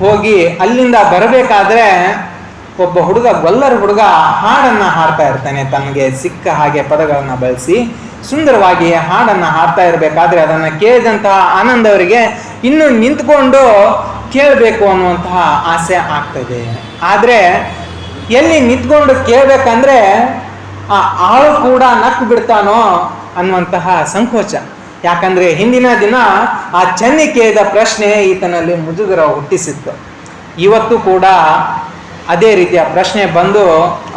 ಹೋಗಿ ಅಲ್ಲಿಂದ ಬರಬೇಕಾದ್ರೆ ಒಬ್ಬ ಹುಡುಗ, ಗೊಲ್ಲರ ಹುಡುಗ ಹಾಡನ್ನ ಹಾಡ್ತಾ ಇರ್ತಾನೆ. ತನಗೆ ಸಿಕ್ಕ ಹಾಗೆ ಪದಗಳನ್ನ ಬಳಸಿ ಸುಂದರವಾಗಿ ಹಾಡನ್ನ ಹಾಡ್ತಾ ಇರಬೇಕಾದ್ರೆ ಅದನ್ನ ಕೇಳಿದಂತಹ ಆನಂದ್ ಅವರಿಗೆ ಇನ್ನು ನಿಂತ್ಕೊಂಡು ಕೇಳಬೇಕು ಅನ್ನುವಂತಹ ಆಸೆ ಆಗ್ತದೆ ಆದ್ರೆ ಎಲ್ಲಿ ನಿಂತ್ಕೊಂಡು ಕೇಳಬೇಕಂದ್ರೆ ಆ ಆಳು ಕೂಡ ನಕ್ಕು ಬಿಡ್ತಾನೋ ಅನ್ನುವಂತಹ ಸಂಕೋಚ. ಯಾಕಂದ್ರೆ ಹಿಂದಿನ ದಿನ ಆ ಚೆನ್ನಿ ಕೇಳಿದ ಪ್ರಶ್ನೆ ಈತನಲ್ಲಿ ಮುಜುಗರ ಹುಟ್ಟಿಸಿತ್ತು. ಇವತ್ತು ಕೂಡ ಅದೇ ರೀತಿಯ ಪ್ರಶ್ನೆ ಬಂದು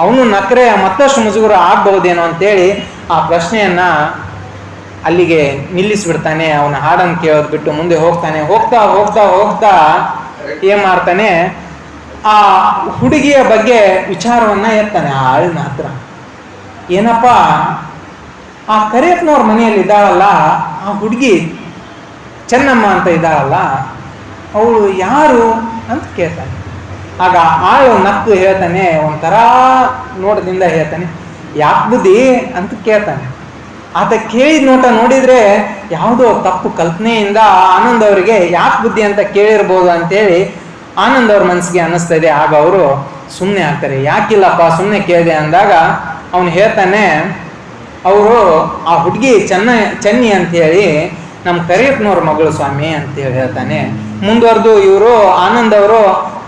ಅವನು ನಕ್ರೆ ಮತ್ತಷ್ಟು ಮುಜುಗರ ಆಗ್ಬಹುದೇನೋ ಅಂತೇಳಿ ಆ ಪ್ರಶ್ನೆಯನ್ನ ಅಲ್ಲಿಗೆ ನಿಲ್ಲಿಸ್ಬಿಡ್ತಾನೆ, ಅವನ ಹಾಡನ್ನು ಕೇಳೋದು ಬಿಟ್ಟು ಮುಂದೆ ಹೋಗ್ತಾನೆ. ಹೋಗ್ತಾ ಹೋಗ್ತಾ ಹೋಗ್ತಾ ಏನ್ ಮಾಡ್ತಾನೆ ಆ ಹುಡುಗಿಯ ಬಗ್ಗೆ ವಿಚಾರವನ್ನ ಎತ್ತಾನೆ ಆ ಆಳಿನ ಹತ್ರ. ಏನಪ್ಪ, ಆ ಕರಿಯಪ್ಪನವ್ರ ಮನೆಯಲ್ಲಿ ಇದ್ದಾಳಲ್ಲ, ಆ ಹುಡುಗಿ ಚೆನ್ನಮ್ಮ ಅಂತ ಇದ್ದಾಳಲ್ಲ, ಅವಳು ಯಾರು ಅಂತ ಕೇಳ್ತಾನೆ. ಆಗ ಆಳು ನಕ್ಕು ಹೇಳ್ತಾನೆ, ಒಂಥರ ನೋಟದಿಂದ ಹೇಳ್ತಾನೆ, ಯಾಕೆ ಬುದ್ಧಿ ಅಂತ ಕೇಳ್ತಾನೆ. ಆತ ಕೇಳಿದ ನೋಟ ನೋಡಿದ್ರೆ ಯಾವುದೋ ತಪ್ಪು ಕಲ್ಪನೆಯಿಂದ ಆನಂದ್ ಅವರಿಗೆ ಯಾಕೆ ಬುದ್ಧಿ ಅಂತ ಕೇಳಿರ್ಬೋದು ಅಂತೇಳಿ ಆನಂದ್ ಅವ್ರ ಮನಸ್ಸಿಗೆ ಇದೆ ಆಗ ಅವರು ಸುಮ್ಮನೆ ಆಗ್ತಾರೆ. ಯಾಕಿಲ್ಲಪ್ಪ ಸುಮ್ಮನೆ ಕೇಳಿದೆ ಅಂದಾಗ ಅವನು ಹೇಳ್ತಾನೆ, ಅವರು ಆ ಹುಡುಗಿ ಚೆನ್ನ, ಚೆನ್ನಿ ಅಂತೇಳಿ ನಮ್ಮ ಕರಿಯಪ್ಪನವ್ರ ಮಗಳು ಸ್ವಾಮಿ ಅಂತೇಳಿ ಹೇಳ್ತಾನೆ. ಮುಂದುವರೆದು ಇವರು ಆನಂದ್ ಅವರು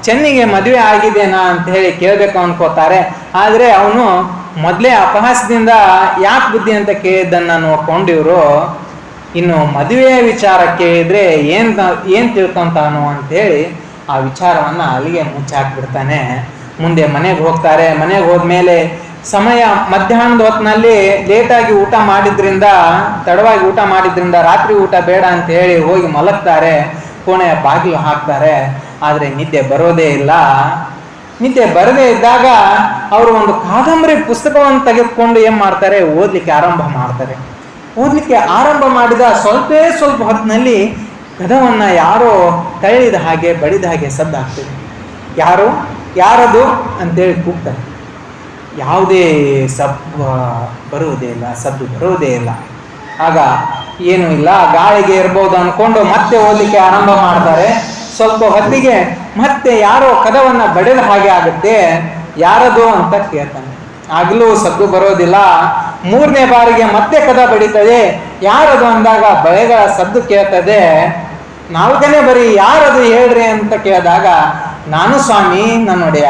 ಚೆನ್ನಿಗೆ ಮದುವೆ ಆಗಿದೆನಾ ಅಂತ ಹೇಳಿ ಕೇಳಬೇಕು ಅನ್ಕೋತಾರೆ. ಆದರೆ ಅವನು ಮೊದಲೇ ಅಪಹಾಸದಿಂದ ಯಾಕೆ ಬುದ್ಧಿ ಅಂತ ಕೇಳಿದ್ದನ್ನು ನೋಡ್ಕೊಂಡು ಇವರು ಇನ್ನು ಮದುವೆಯ ವಿಚಾರ ಕೇಳಿದರೆ ಏನು ಏನು ತಿಳ್ಕೊಂತಾನು ಅಂತೇಳಿ ಆ ವಿಚಾರವನ್ನು ಅಲ್ಲಿಗೆ ಮುಚ್ಚಾಕ್ಬಿಡ್ತಾನೆ ಮುಂದೆ ಮನೆಗೆ ಹೋಗ್ತಾರೆ. ಮನೆಗೆ ಹೋದ್ಮೇಲೆ ಸಮಯ ಮಧ್ಯಾಹ್ನದ ಹೊತ್ತಿನಲ್ಲಿ ಲೇಟಾಗಿ ಊಟ ಮಾಡಿದ್ರಿಂದ, ತಡವಾಗಿ ಊಟ ಮಾಡಿದ್ರಿಂದ ರಾತ್ರಿ ಊಟ ಬೇಡ ಅಂತ ಹೇಳಿ ಹೋಗಿ ಮಲಗ್ತಾರೆ. ಕೋಣೆಯ ಬಾಗಿಲು ಹಾಕ್ತಾರೆ. ಆದರೆ ನಿದ್ದೆ ಬರೋದೇ ಇಲ್ಲ. ನಿದ್ದೆ ಬರದೇ ಇದ್ದಾಗ ಅವರು ಒಂದು ಕಾದಂಬರಿ ಪುಸ್ತಕವನ್ನು ತೆಗೆದುಕೊಂಡು ಏನು ಮಾಡ್ತಾರೆ? ಓದಲಿಕ್ಕೆ ಆರಂಭ ಮಾಡ್ತಾರೆ. ಓದಲಿಕ್ಕೆ ಆರಂಭ ಮಾಡಿದ ಸ್ವಲ್ಪೇ ಸ್ವಲ್ಪ ಹೊತ್ತಿನಲ್ಲಿ ಕದವನ್ನು ಯಾರೋ ತಳ್ಳಿದ ಹಾಗೆ ಬಡಿದ ಹಾಗೆ ಸದ್ದಾಗ್ತದೆ ಯಾರು? ಯಾರದು? ಅಂತೇಳಿ ಕೂಗ್ತಾರೆ. ಯಾವುದೇ ಸಬ್ ಬರುವುದೇ ಇಲ್ಲ, ಸದ್ದು ಬರುವುದೇ ಇಲ್ಲ. ಆಗ ಏನೂ ಇಲ್ಲ. ಗಾಳಿಗೆ ಇರ್ಬೋದು ಅಂದ್ಕೊಂಡು ಮತ್ತೆ ಓದಲಿಕ್ಕೆ ಆರಂಭ ಮಾಡ್ತಾರೆ. ಸ್ವಲ್ಪ ಹೊತ್ತಿಗೆ ಮತ್ತೆ ಯಾರೋ ಕದವನ್ನು ಬಡಿದ ಹಾಗೆ ಆಗುತ್ತೆ. ಯಾರದು ಅಂತ ಕೇಳ್ತಾನೆ. ಆಗಲೂ ಸದ್ದು ಬರೋದಿಲ್ಲ. ಮೂರನೇ ಬಾರಿಗೆ ಮತ್ತೆ ಕದ ಬಡಿತದೆ. ಯಾರದು ಅಂದಾಗ ಬಳೆಗಳ ಸದ್ದು ಕೇಳ್ತದೆ. ನಾಲ್ಕನೇ ಬರೀ ಯಾರದು ಹೇಳ್ರಿ ಅಂತ ಕೇಳಿದಾಗ, ನಾನು ಸ್ವಾಮಿ, ನನ್ನ ಒಡೆಯ,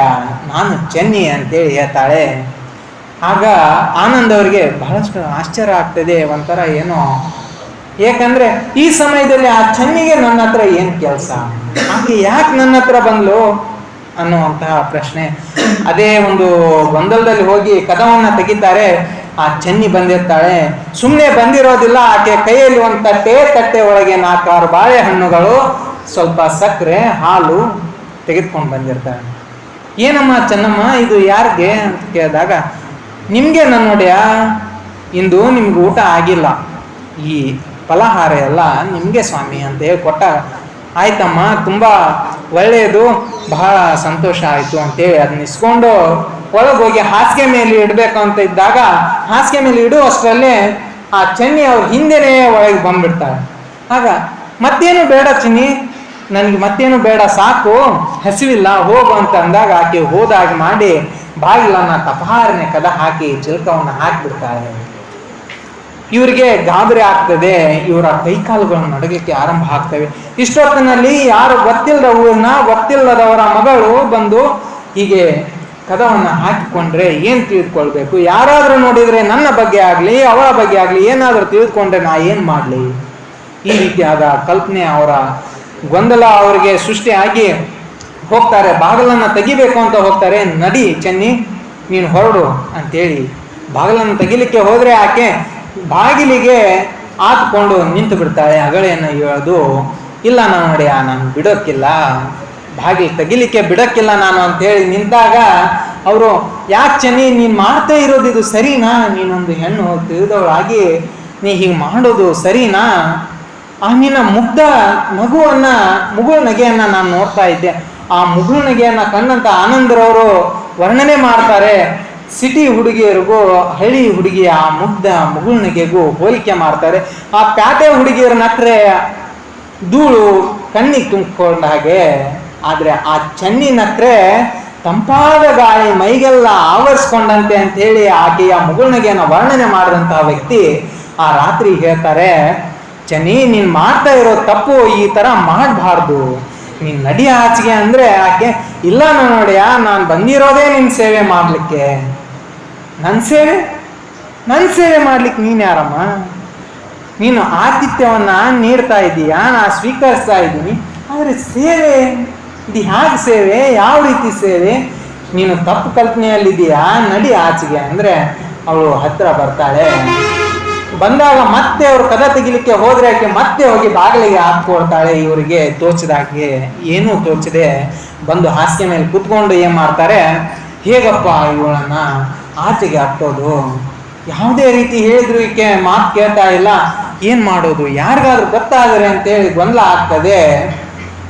ನಾನು ಚೆನ್ನಿ ಅಂತೇಳಿ ಹೇಳ್ತಾಳೆ. ಆಗ ಆನಂದ್ ಅವರಿಗೆ ಬಹಳಷ್ಟು ಆಶ್ಚರ್ಯ ಆಗ್ತದೆ, ಒಂಥರ ಏನೋ. ಏಕಂದ್ರೆ, ಈ ಸಮಯದಲ್ಲಿ ಆ ಚೆನ್ನಿಗೆ ನನ್ನ ಹತ್ರ ಏನು ಕೆಲಸ? ಆಕೆ ಯಾಕೆ ನನ್ನ ಹತ್ರ ಬಂದ್ಲು? ಅನ್ನುವಂತಹ ಪ್ರಶ್ನೆ. ಅದೇ ಒಂದು ಗೊಂದಲದಲ್ಲಿ ಹೋಗಿ ಕದವನ್ನ ತೆಗಿತಾರೆ. ಆ ಚೆನ್ನಿ ಬಂದಿರ್ತಾಳೆ. ಸುಮ್ಮನೆ ಬಂದಿರೋದಿಲ್ಲ, ಆಕೆ ಕೈಯಲ್ಲಿ ಒಂದು ತಟ್ಟೆ ತಟ್ಟೆ ಒಳಗೆ ನಾಲ್ಕಾರು ಬಾಳೆಹಣ್ಣುಗಳು, ಸ್ವಲ್ಪ ಸಕ್ಕರೆ, ಹಾಲು ತೆಗೆದುಕೊಂಡು ಬಂದಿರ್ತಾಳೆ. ಏನಮ್ಮ ಚೆನ್ನಮ್ಮ, ಇದು ಯಾರಿಗೆ ಅಂತ ಕೇಳಿದಾಗ, ನಿಮಗೆ ನನ್ನ ನೋಡ್ಯ ಇಂದು ನಿಮ್ಗೆ ಊಟ ಆಗಿಲ್ಲ. ಈ ಫಲಹಾರ ಎಲ್ಲ ನಿಮಗೆ ಸ್ವಾಮಿ ಅಂತ ಹೇಳಿ ಕೊಟ್ಟ ಆಯ್ತಮ್ಮ, ತುಂಬ ಒಳ್ಳೆಯದು, ಬಹಳ ಸಂತೋಷ ಆಯಿತು ಅಂತೇಳಿ ಅದನ್ನ ಇಸ್ಕೊಂಡು ಹೋಗಿ ಹಾಸಿಗೆ ಮೇಲೆ ಇಡಬೇಕು ಅಂತ ಇದ್ದಾಗ ಹಾಸಿಗೆ ಮೇಲೆ ಇಡುವಷ್ಟರಲ್ಲೇ ಆ ಚೆನ್ನಿ ಅವ್ರ ಹಿಂದೆನೇ ಒಳಗೆ ಬಂದ್ಬಿಡ್ತಾಳೆ ಆಗ, ಮತ್ತೇನು ಬೇಡ ಚಿನ್ನಿ? ನನಗೆ ಮತ್ತೇನು ಬೇಡ, ಸಾಕು, ಹಸಿವಿಲ್ಲ, ಹೋಗು ಅಂತ ಅಂದಾಗ ಆಕೆ ಹೋದಾಗ ಮಾಡಿ ಬಾಗಿಲನ್ನ ತಪಾರನೆ ಕದ ಹಾಕಿ ಚಿಲ್ಕವನ್ನು ಹಾಕಿಬಿಡ್ತಾಳೆ. ಇವರಿಗೆ ಗಾಬರಿ ಆಗ್ತದೆ, ಇವರ ಕೈಕಾಲುಗಳನ್ನು ನಡಗಕ್ಕೆ ಆರಂಭ ಆಗ್ತವೆ. ಇಷ್ಟೊತ್ತಿನಲ್ಲಿ ಯಾರು ಗೊತ್ತಿಲ್ಲದ ಊರಿನ, ಗೊತ್ತಿಲ್ಲದವರ ಮಗಳು ಬಂದು ಹೀಗೆ ಕದವನ್ನ ಹಾಕಿಕೊಂಡ್ರೆ ಏನು ತಿಳಿದುಕೊಳ್ಬೇಕು? ಯಾರಾದರೂ ನೋಡಿದ್ರೆ ನನ್ನ ಬಗ್ಗೆ ಆಗಲಿ, ಅವಳ ಬಗ್ಗೆ ಆಗಲಿ, ಏನಾದರೂ ತಿಳಿದುಕೊಂಡ್ರೆ ನಾ ಏನು ಮಾಡ್ಲಿ? ಈ ರೀತಿಯಾದ ಕಲ್ಪನೆ ಅವರ ಗೊಂದಲ ಅವರಿಗೆ ಸೃಷ್ಟಿಯಾಗಿ ಹೋಗ್ತಾರೆ. ಬಾಗಿಲನ್ನು ತೆಗಿಬೇಕು ಅಂತ ಹೋಗ್ತಾರೆ. ನಡಿ ಚೆನ್ನಿ, ನೀನು ಹೊರಡು ಅಂತೇಳಿ ಬಾಗಿಲನ್ನು ತೆಗಿಲಿಕ್ಕೆ ಹೋದರೆ ಆಕೆ ಬಾಗಿಲಿಗೆ ಆತ್ಕೊಂಡು ನಿಂತು ಬಿಡ್ತಾಳೆ ಅಗಳೆಯನ್ನು ಹೇಳೋದು ಇಲ್ಲ ನಾನು ನೋಡಿ ನಾನು ಬಿಡೋಕ್ಕಿಲ್ಲ. ಬಾಗಿಲು ತೆಗಿಲಿಕ್ಕೆ ಬಿಡೋಕ್ಕಿಲ್ಲ ನಾನು ಅಂತೇಳಿ ನಿಂತಾಗ ಅವರು, ಯಾಕೆ ಚೆನ್ನಿ, ನೀನು ಮಾಡ್ತಾ ಇರೋದು ಇದು ಸರಿನಾ? ನೀನೊಂದು ಹೆಣ್ಣು ತಿಳಿದವಳಾಗಿ ನೀ ಹೀಗೆ ಮಾಡೋದು ಸರಿನಾ? ಆ ನಿನ್ನ ಮುಗ್ಧ ಮಗುವನ್ನ ಮುಗುಳ ನಗೆಯನ್ನ ನಾನು ನೋಡ್ತಾ ಇದ್ದೆ. ಆ ಮುಗುಳ ನಗೆಯನ್ನ ಕಂಡಂತ ಆನಂದರವರು ವರ್ಣನೆ ಮಾಡ್ತಾರೆ, ಸಿಟಿ ಹುಡುಗಿಯರಿಗೂ ಹಳ್ಳಿ ಹುಡುಗಿಯ ಆ ಮುಗ್ಧ ಮುಗುಳ ನಗೆಗೂ ಹೋಲಿಕೆ ಮಾಡ್ತಾರೆ. ಆ ಪ್ಯಾಟೆ ಹುಡುಗಿಯರ ನಟ್ರೆ ಧೂಳು ಕಣ್ಣಿಗೆ ತುಂಬಿಕೊಂಡ ಹಾಗೆ ಆದ್ರೆ ಆ ಚೆನ್ನಿನತ್ರೆ ತಂಪಾದ ಗಾಳಿ ಮೈಗೆಲ್ಲ ಆವರಿಸ್ಕೊಂಡಂತೆ ಅಂತ ಹೇಳಿ ಆಕೆಯ ಮುಗುಳ್ನಗೆಯನ್ನು ವರ್ಣನೆ ಮಾಡಿದಂತಹ ವ್ಯಕ್ತಿ ಆ ರಾತ್ರಿ ಹೇಳ್ತಾರೆ, ಚನ್ನಿ, ನೀನ್ ಮಾಡ್ತಾ ಇರೋ ತಪ್ಪು ಈ ತರ ಮಾಡಬಾರ್ದು. ನೀನ್ ನಡಿ ಆಚೆಗೆ ಅಂದ್ರೆ ಆಕೆ, ಇಲ್ಲ ನೋಡ್ಯ ನಾನು ಬಂದಿರೋದೇ ನಿನ್ ಸೇವೆ ಮಾಡ್ಲಿಕ್ಕೆ. ನನ್ನ ಸೇವೆ? ನನ್ನ ಸೇವೆ ಮಾಡ್ಲಿಕ್ಕೆ ನೀನ್ ಯಾರಮ್ಮ? ನೀನು ಆತಿಥ್ಯವನ್ನ ನೀಡ್ತಾ ಇದ್ದೀಯಾ ನಾ ಸ್ವೀಕರಿಸ್ತಾ ಇದ್ದೀನಿ ಆದರೆ ಸೇವೆ ಇದು ಹೇಗೆ ಸೇವೆ ಯಾವ ರೀತಿ ಸೇವೆ? ನೀನು ತಪ್ಪು ಕಲ್ಪನೆಯಲ್ಲಿದ್ದೀಯಾ ನಡಿ ಆಚೆಗೆ ಅಂದರೆ ಅವಳು ಹತ್ತಿರ ಬರ್ತಾಳೆ. ಬಂದಾಗ ಮತ್ತೆ ಅವ್ರು ಕದ ತೆಗಿಲಿಕ್ಕೆ ಹೋದ್ರೆ ಆಕೆ ಮತ್ತೆ ಹೋಗಿ ಬಾಗಿಲಿಗೆ ಹಾಕ್ಕೊಳ್ತಾಳೆ ಇವರಿಗೆ ತೋಚದಾಗೆ ಏನೂ ತೋಚದೆ. ಬಂದು ಹಾಸ್ಯ ಮೇಲೆ ಕುತ್ಕೊಂಡು ಏನು ಮಾಡ್ತಾರೆ? ಹೇಗಪ್ಪ ಇವಳನ್ನ ಆಚೆಗೆ ಹಾಕೋದು ಯಾವುದೇ ರೀತಿ ಹೇಳಿದ್ರು ಈಕೆ ಮಾತು ಕೇಳ್ತಾ ಇಲ್ಲ. ಏನು ಮಾಡೋದು? ಯಾರಿಗಾದ್ರೂ ಗೊತ್ತಾದರೆ ಅಂತೇಳಿ ಗೊಂದಲ ಆಗ್ತದೆ.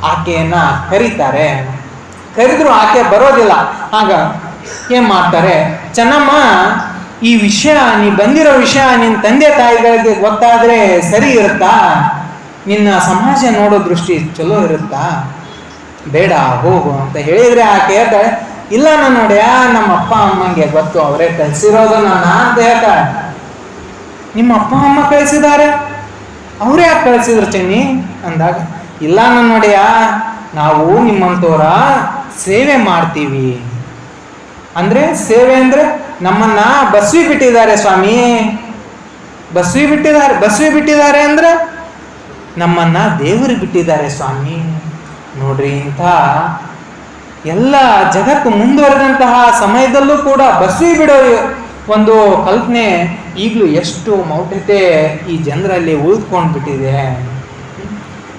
ಆಕೆಯನ್ನ ಕರೀತಾರೆ. ಕರೆದ್ರು ಆಕೆ ಬರೋದಿಲ್ಲ. ಆಗ ಏನ್ ಮಾಡ್ತಾರೆ? ಚೆನ್ನಮ್ಮ, ಈ ವಿಷಯ, ನೀ ಬಂದಿರೋ ವಿಷಯ ನಿನ್ನ ತಂದೆ ತಾಯಿಗಳಿಗೆ ಗೊತ್ತಾದ್ರೆ ಸರಿ ಇರುತ್ತಾ? ನಿನ್ನ ಸಮಾಜ ನೋಡೋ ದೃಷ್ಟಿ ಚಲೋ ಇರುತ್ತಾ? ಬೇಡ, ಹೋಗು, ಅಂತ ಹೇಳಿದ್ರೆ ಆಕೆ ಹೇಳ್ತಾಳೆ. ಇಲ್ಲ ನಾನು ನೋಡ್ಯಾ ನಮ್ಮ ಅಪ್ಪ ಅಮ್ಮಂಗೆ ಗೊತ್ತು, ಅವರೇ ಕಳಿಸಿರೋದು ನಾನು ಅಂತ ಹೇಳ್ತಾಳೆ. ನಿಮ್ಮ ಅಪ್ಪ ಅಮ್ಮ ಕಳಿಸಿದ್ದಾರೆ? ಅವರೇ ಯಾಕೆ ಕಳಿಸಿದ್ರು ಚೆನ್ನಿ? ಅಂದಾಗ ಇಲ್ಲ ನನ್ನ ನೋಡಿಯ ನಾವು ನಿಮ್ಮಂತವರ ಸೇವೆ ಮಾಡ್ತೀವಿ. ಅಂದ್ರೆ ಸೇವೆ ಅಂದ್ರೆ ನಮ್ಮನ್ನ ಬಸ್ವಿ ಬಿಟ್ಟಿದ್ದಾರೆ ಸ್ವಾಮಿ. ಬಸ್ವಿ ಬಿಟ್ಟಿದ್ದಾರೆ ಬಸ್ವಿ ಬಿಟ್ಟಿದ್ದಾರೆ ಅಂದ್ರೆ ನಮ್ಮನ್ನ ದೇವರು ಬಿಟ್ಟಿದ್ದಾರೆ ಸ್ವಾಮಿ. ನೋಡ್ರಿ ಇಂಥ ಎಲ್ಲ ಜಗತ್ತು ಮುಂದುವರೆದಂತಹ ಸಮಯದಲ್ಲೂ ಕೂಡ ಬಸ್ವಿ ಬಿಡೋ ಒಂದು ಕಲ್ಪನೆ ಈಗಲೂ ಎಷ್ಟು ಮೌಢ್ಯತೆ ಈ ಜನರಲ್ಲಿ ಉಳಿದುಕೊಂಡು ಬಿಟ್ಟಿದೆ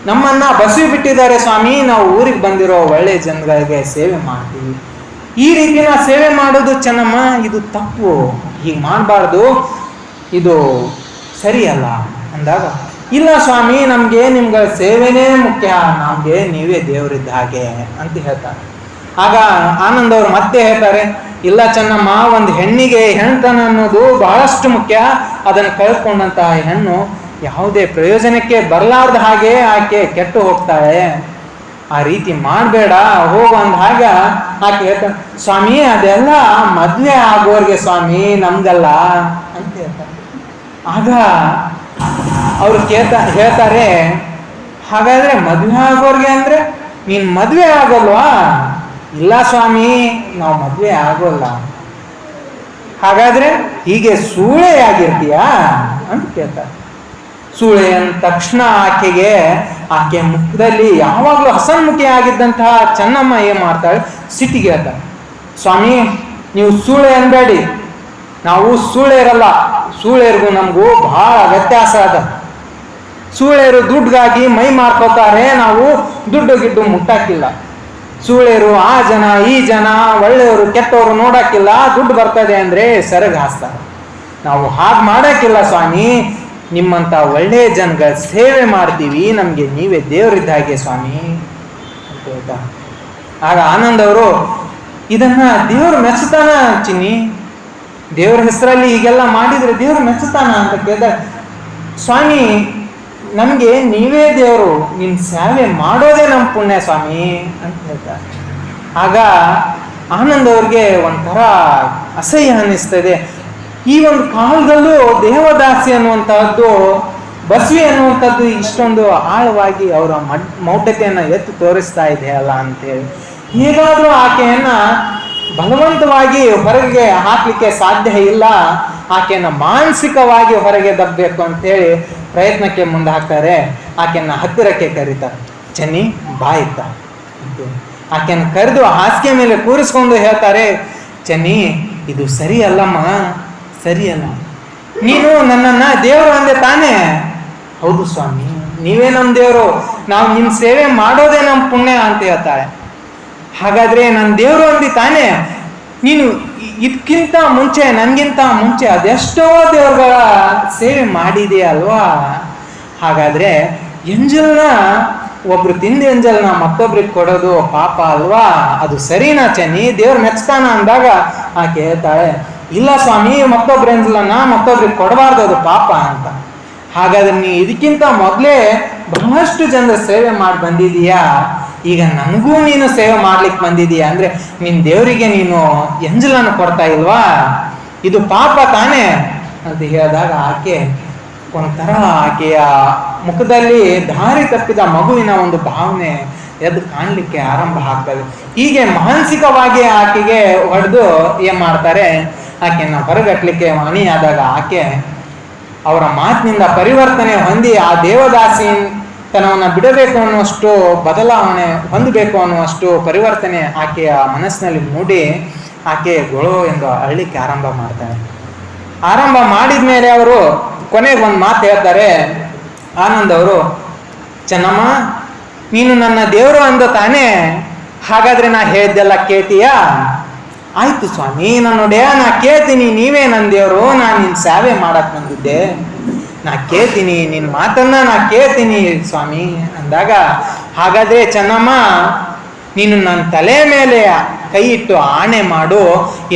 ನಮ್ಮನ್ನ ಬಸಿ ಬಿಟ್ಟಿದ್ದಾರೆ ಸ್ವಾಮಿ, ನಾವು ಊರಿಗೆ ಬಂದಿರೋ ಒಳ್ಳೆ ಜನಗಳಿಗೆ ಸೇವೆ ಮಾಡ್ತೀವಿ. ಈ ರೀತಿನ ಸೇವೆ ಮಾಡೋದು ಚೆನ್ನಮ್ಮ, ಇದು ತಪ್ಪು. ಹೀಗೆ ಮಾಡಬಾರ್ದು. ಇದು ಸರಿಯಲ್ಲ ಅಂದಾಗ, ಇಲ್ಲ ಸ್ವಾಮಿ, ನಮಗೆ ನಿಮ್ಗೆ ಸೇವೆನೇ ಮುಖ್ಯ, ನಮಗೆ ನೀವೇ ದೇವರಿದ್ದ ಹಾಗೆ ಅಂತ ಹೇಳ್ತಾರೆ. ಆಗ ಆನಂದ್ ಅವರು ಮತ್ತೆ ಹೇಳ್ತಾರೆ, ಇಲ್ಲ ಚೆನ್ನಮ್ಮ, ಒಂದು ಹೆಣ್ಣಿಗೆ ಹೆಣ್ತನ ಅನ್ನೋದು ಬಹಳಷ್ಟು ಮುಖ್ಯ. ಅದನ್ನು ಕಳ್ಕೊಂಡಂತಹ ಹೆಣ್ಣು ಯಾವುದೇ ಪ್ರಯೋಜನಕ್ಕೆ ಬರಲಾರ್ದ ಹಾಗೆ ಆಕೆ ಕೆಟ್ಟು ಹೋಗ್ತಾಳೆ. ಆ ರೀತಿ ಮಾಡಬೇಡ, ಹೋಗು ಅಂದ ಹಾಗ ಆಕೆ ಸ್ವಾಮಿ, ಅದೆಲ್ಲ ಮದ್ವೆ ಆಗೋರ್ಗೆ ಸ್ವಾಮಿ, ನಮ್ದಲ್ಲ. ಅಂತ ಹೇಳ್ತಾರೆ ಆಗ ಅವ್ರು ಕೇಳ್ತಾ, ಹೇಳ್ತಾರೆ, ಹಾಗಾದ್ರೆ ಮದ್ವೆ ಆಗೋರ್ಗೆ ಅಂದ್ರೆ ನೀನ್ ಮದ್ವೆ ಆಗೋಲ್ವಾ? ಇಲ್ಲ ಸ್ವಾಮಿ, ನಾವು ಮದ್ವೆ ಆಗೋಲ್ಲ. ಹಾಗಾದ್ರೆ ಹೀಗೆ ಸೂಳೆಯಾಗಿರ್ತೀಯಾ? ಅಂತ ಕೇಳ್ತಾರೆ ಸೂಳೆ ಅಂದ ತಕ್ಷಣ ಆಕೆಗೆ, ಆಕೆ ಮುಖದಲ್ಲಿ ಯಾವಾಗಲೂ ಹಸನ್ಮುಖಿ ಆಗಿದ್ದಂತಹ ಚೆನ್ನಮ್ಮ ಏನು ಮಾಡ್ತಾಳೆ? ಸಿಟ್ಟಿಗೆ ಅಂತ ಸ್ವಾಮಿ, ನೀವು ಸೂಳೆ ಅನ್ಬೇಡಿ. ನಾವು ಸೂಳೆರಲ್ಲ ಸೂಳೇರಿಗೂ ನಮಗೂ ಬಹಳ ವ್ಯತ್ಯಾಸ ಅದ. ಸೂಳೇರು ದುಡ್ಡಿಗಾಗಿ ಮೈ ಮಾರ್ಕೋತಾರೆ. ನಾವು ದುಡ್ಡು ಗಿಡ್ಡು ಮುಟ್ಟಾಕಿಲ್ಲ. ಸೂಳೆರು ಆ ಜನ, ಈ ಜನ, ಒಳ್ಳೆಯವರು, ಕೆಟ್ಟವರು ನೋಡಾಕಿಲ್ಲ. ದುಡ್ಡು ಬರ್ತದೆ ಅಂದ್ರೆ ಸೆರಗ್ ಹಾಸ್ತಾರೆ. ನಾವು ಹಾಗೆ ಮಾಡೋಕ್ಕಿಲ್ಲ ಸ್ವಾಮಿ. ನಿಮ್ಮಂತ ಒಳ್ಳೆಯ ಜನಗಳ ಸೇವೆ ಮಾಡ್ತೀವಿ, ನಮಗೆ ನೀವೇ ದೇವರಿದ್ದ ಹಾಗೆ ಸ್ವಾಮಿ ಅಂತ ಹೇಳ್ತಾ. ಆಗ ಆನಂದ್ ಅವರು, ಇದನ್ನ ದೇವರು ಮೆಚ್ಚುತ್ತಾನ ಚಿನ್ನಿ? ದೇವ್ರ ಹೆಸರಲ್ಲಿ ಹೀಗೆಲ್ಲ ಮಾಡಿದ್ರೆ ದೇವ್ರು ಮೆಚ್ಚುತ್ತಾನ ಅಂತ ಕೇಳಿದಾಗ ಸ್ವಾಮಿ, ನಮಗೆ ನೀವೇ ದೇವರು ನಿನ್ನ ಸೇವೆ ಮಾಡೋದೇ ನಮ್ಮ ಪುಣ್ಯ ಸ್ವಾಮಿ ಅಂತ ಹೇಳ್ತಾರೆ ಆಗ ಆನಂದ್ ಅವ್ರಿಗೆ ಒಂಥರ ಅಸಹ್ಯ ಅನ್ನಿಸ್ತದೆ ಈ ಒಂದು ಕಾಲದಲ್ಲೂ ದೇವದಾಸಿ ಅನ್ನುವಂತಹದ್ದು, ಬಸವಿ ಅನ್ನುವಂಥದ್ದು ಇಷ್ಟೊಂದು ಆಳವಾಗಿ ಅವರ ಮಡ್, ಮೌಢ್ಯತೆಯನ್ನು ಎತ್ತು ತೋರಿಸ್ತಾ ಇದೆ ಅಲ್ಲ ಅಂತೇಳಿ. ಹೇಗಾದರೂ ಆಕೆಯನ್ನ ಬಲವಂತವಾಗಿ ಹೊರಗೆ ಹಾಕಲಿಕ್ಕೆ ಸಾಧ್ಯ ಇಲ್ಲ, ಆಕೆಯನ್ನ ಮಾನಸಿಕವಾಗಿ ಹೊರಗೆ ದಬ್ಬಬೇಕು ಅಂತೇಳಿ ಪ್ರಯತ್ನಕ್ಕೆ ಮುಂದೆ ಹಾಕ್ತಾರೆ ಆಕೆಯನ್ನ ಹತ್ತಿರಕ್ಕೆ ಕರೀತಾರೆ. ಚೆನ್ನಿ ಬಾಯಿತ ಆಕೆಯನ್ನು ಕರೆದು ಹಾಸಿಗೆ ಮೇಲೆ ಕೂರಿಸ್ಕೊಂಡು ಹೇಳ್ತಾರೆ ಚೆನ್ನಿ ಇದು ಸರಿ ಅಲ್ಲಮ್ಮ ಸರಿ ಅಲ್ಲ. ನೀನು ನನ್ನನ್ನ ದೇವರು ಅಂದೆ ತಾನೇ. ಹೌದು ಸ್ವಾಮಿ ನೀವೇ ನಮ್ಮ ದೇವರು. ನಾವು ನಿಮ್ಮ ಸೇವೆ ಮಾಡೋದೇ ನಮ್ಮ ಪುಣ್ಯ ಅಂತ ಹೇಳ್ತಾಳೆ ಹಾಗಾದ್ರೆ ನನ್ನ ದೇವರು ಅಂದಿ ತಾನೇ. ನೀನು ಇದಕ್ಕಿಂತ ಮುಂಚೆ ನನಗಿಂತ ಮುಂಚೆ ಅದೆಷ್ಟೋ ದೇವರುಗಳ ಸೇವೆ ಮಾಡಿದೆ ಅಲ್ವಾ? ಹಾಗಾದ್ರೆ ಎಂಜಲ್ನ ಒಬ್ರು ತಿಂದ ಎಂಜಲ್ನ ಮತ್ತೊಬ್ರಿಗೆ ಕೊಡೋದು ಪಾಪ ಅಲ್ವಾ? ಅದು ಸರಿನಾ ಚೆನ್ನಿ? ದೇವ್ರು ಮೆಚ್ತಾನ ಅಂದಾಗ ಆಕೆ ಹೇಳ್ತಾಳೆ ಇಲ್ಲ ಸ್ವಾಮಿ, ಮತ್ತೊಬ್ರ ನಾ ಮತ್ತೊಬ್ರಿಗೆ ಕೊಡಬಾರ್ದು, ಅದು ಪಾಪ ಅಂತ. ಹಾಗಾದ್ರೆ ನೀ ಇದಕ್ಕಿಂತ ಮೊದಲೇ ಬಹಳಷ್ಟು ಜನರ ಸೇವೆ ಮಾಡಿ ಬಂದಿದೀಯಾ ಈಗ ನನಗೂ ನೀನು ಸೇವೆ ಮಾಡ್ಲಿಕ್ಕೆ ಬಂದಿದೀಯಾ ಅಂದ್ರೆ ನಿನ್ ದೇವರಿಗೆ ನೀನು ಎಂಜಲನ್ನು ಕೊಡ್ತಾ ಇಲ್ವಾ? ಇದು ಪಾಪ ತಾನೇ? ಅಂತ ಹೇಳಿದಾಗ ಆಕೆ ಒಂಥರ ಆಕೆಯ ಮುಖದಲ್ಲಿ ದಾರಿ ತಪ್ಪಿದ ಮಗುವಿನ ಒಂದು ಭಾವನೆ ಎದ್ದು ಕಾಣಲಿಕ್ಕೆ ಆರಂಭ ಆಗ್ತದೆ. ಹೀಗೆ ಮಾನಸಿಕವಾಗಿ ಆಕೆಗೆ ಹೊಡೆದು ಏನ್ ಮಾಡ್ತಾರೆ? ಆಕೆಯನ್ನ ಹೊರಗಟ್ಟಲಿಕ್ಕೆ ಹಾನಿಯಾದಾಗ ಆಕೆ ಅವರ ಮಾತಿನಿಂದ ಪರಿವರ್ತನೆ ಹೊಂದಿ ಆ ದೇವದಾಸಿ ತನವನ್ನು ಬಿಡಬೇಕು ಅನ್ನುವಷ್ಟು ಬದಲಾವಣೆ ಹೊಂದಬೇಕು ಅನ್ನುವಷ್ಟು ಪರಿವರ್ತನೆ ಆಕೆಯ ಮನಸ್ಸಿನಲ್ಲಿ ಮೂಡಿ ಆಕೆ ಗೊಳು ಎಂದು ಅಳ್ಳಿಕ್ಕೆ ಆರಂಭ ಮಾಡ್ತಾರೆ ಆರಂಭ ಮಾಡಿದ ಮೇಲೆ ಅವರು ಕೊನೆಗೆ ಒಂದು ಮಾತು ಹೇಳ್ತಾರೆ, ಆನಂದ್ ಅವರು, ಚೆನ್ನಮ್ಮ, ನೀನು ನನ್ನ ದೇವರು ಅಂದ ತಾನೇ. ಹಾಗಾದ್ರೆ ನಾ ಹೇಳಿದ್ದೆಲ್ಲ ಕೇಳ್ತೀಯಾ? ಆಯ್ತು ಸ್ವಾಮಿ, ನಾನು ನೋಡ್ಯಾ ನಾ ಕೇಳ್ತೀನಿ, ನೀವೇ ನನ್ನ ದೇವರು ನಾನು ನಿನ್ನ ಸೇವೆ ಮಾಡಕ್ ಬಂದಿದ್ದೆ. ನಾ ಕೇಳ್ತೀನಿ ನಿನ್ನ ಮಾತನ್ನ ನಾ ಕೇಳ್ತೀನಿ ಸ್ವಾಮಿ, ಅಂದಾಗ, ಹಾಗಾದ್ರೆ ಚೆನ್ನಮ್ಮ, ನೀನು ನನ್ನ ತಲೆ ಮೇಲೆ ಕೈ ಇಟ್ಟು ಆಣೆ ಮಾಡು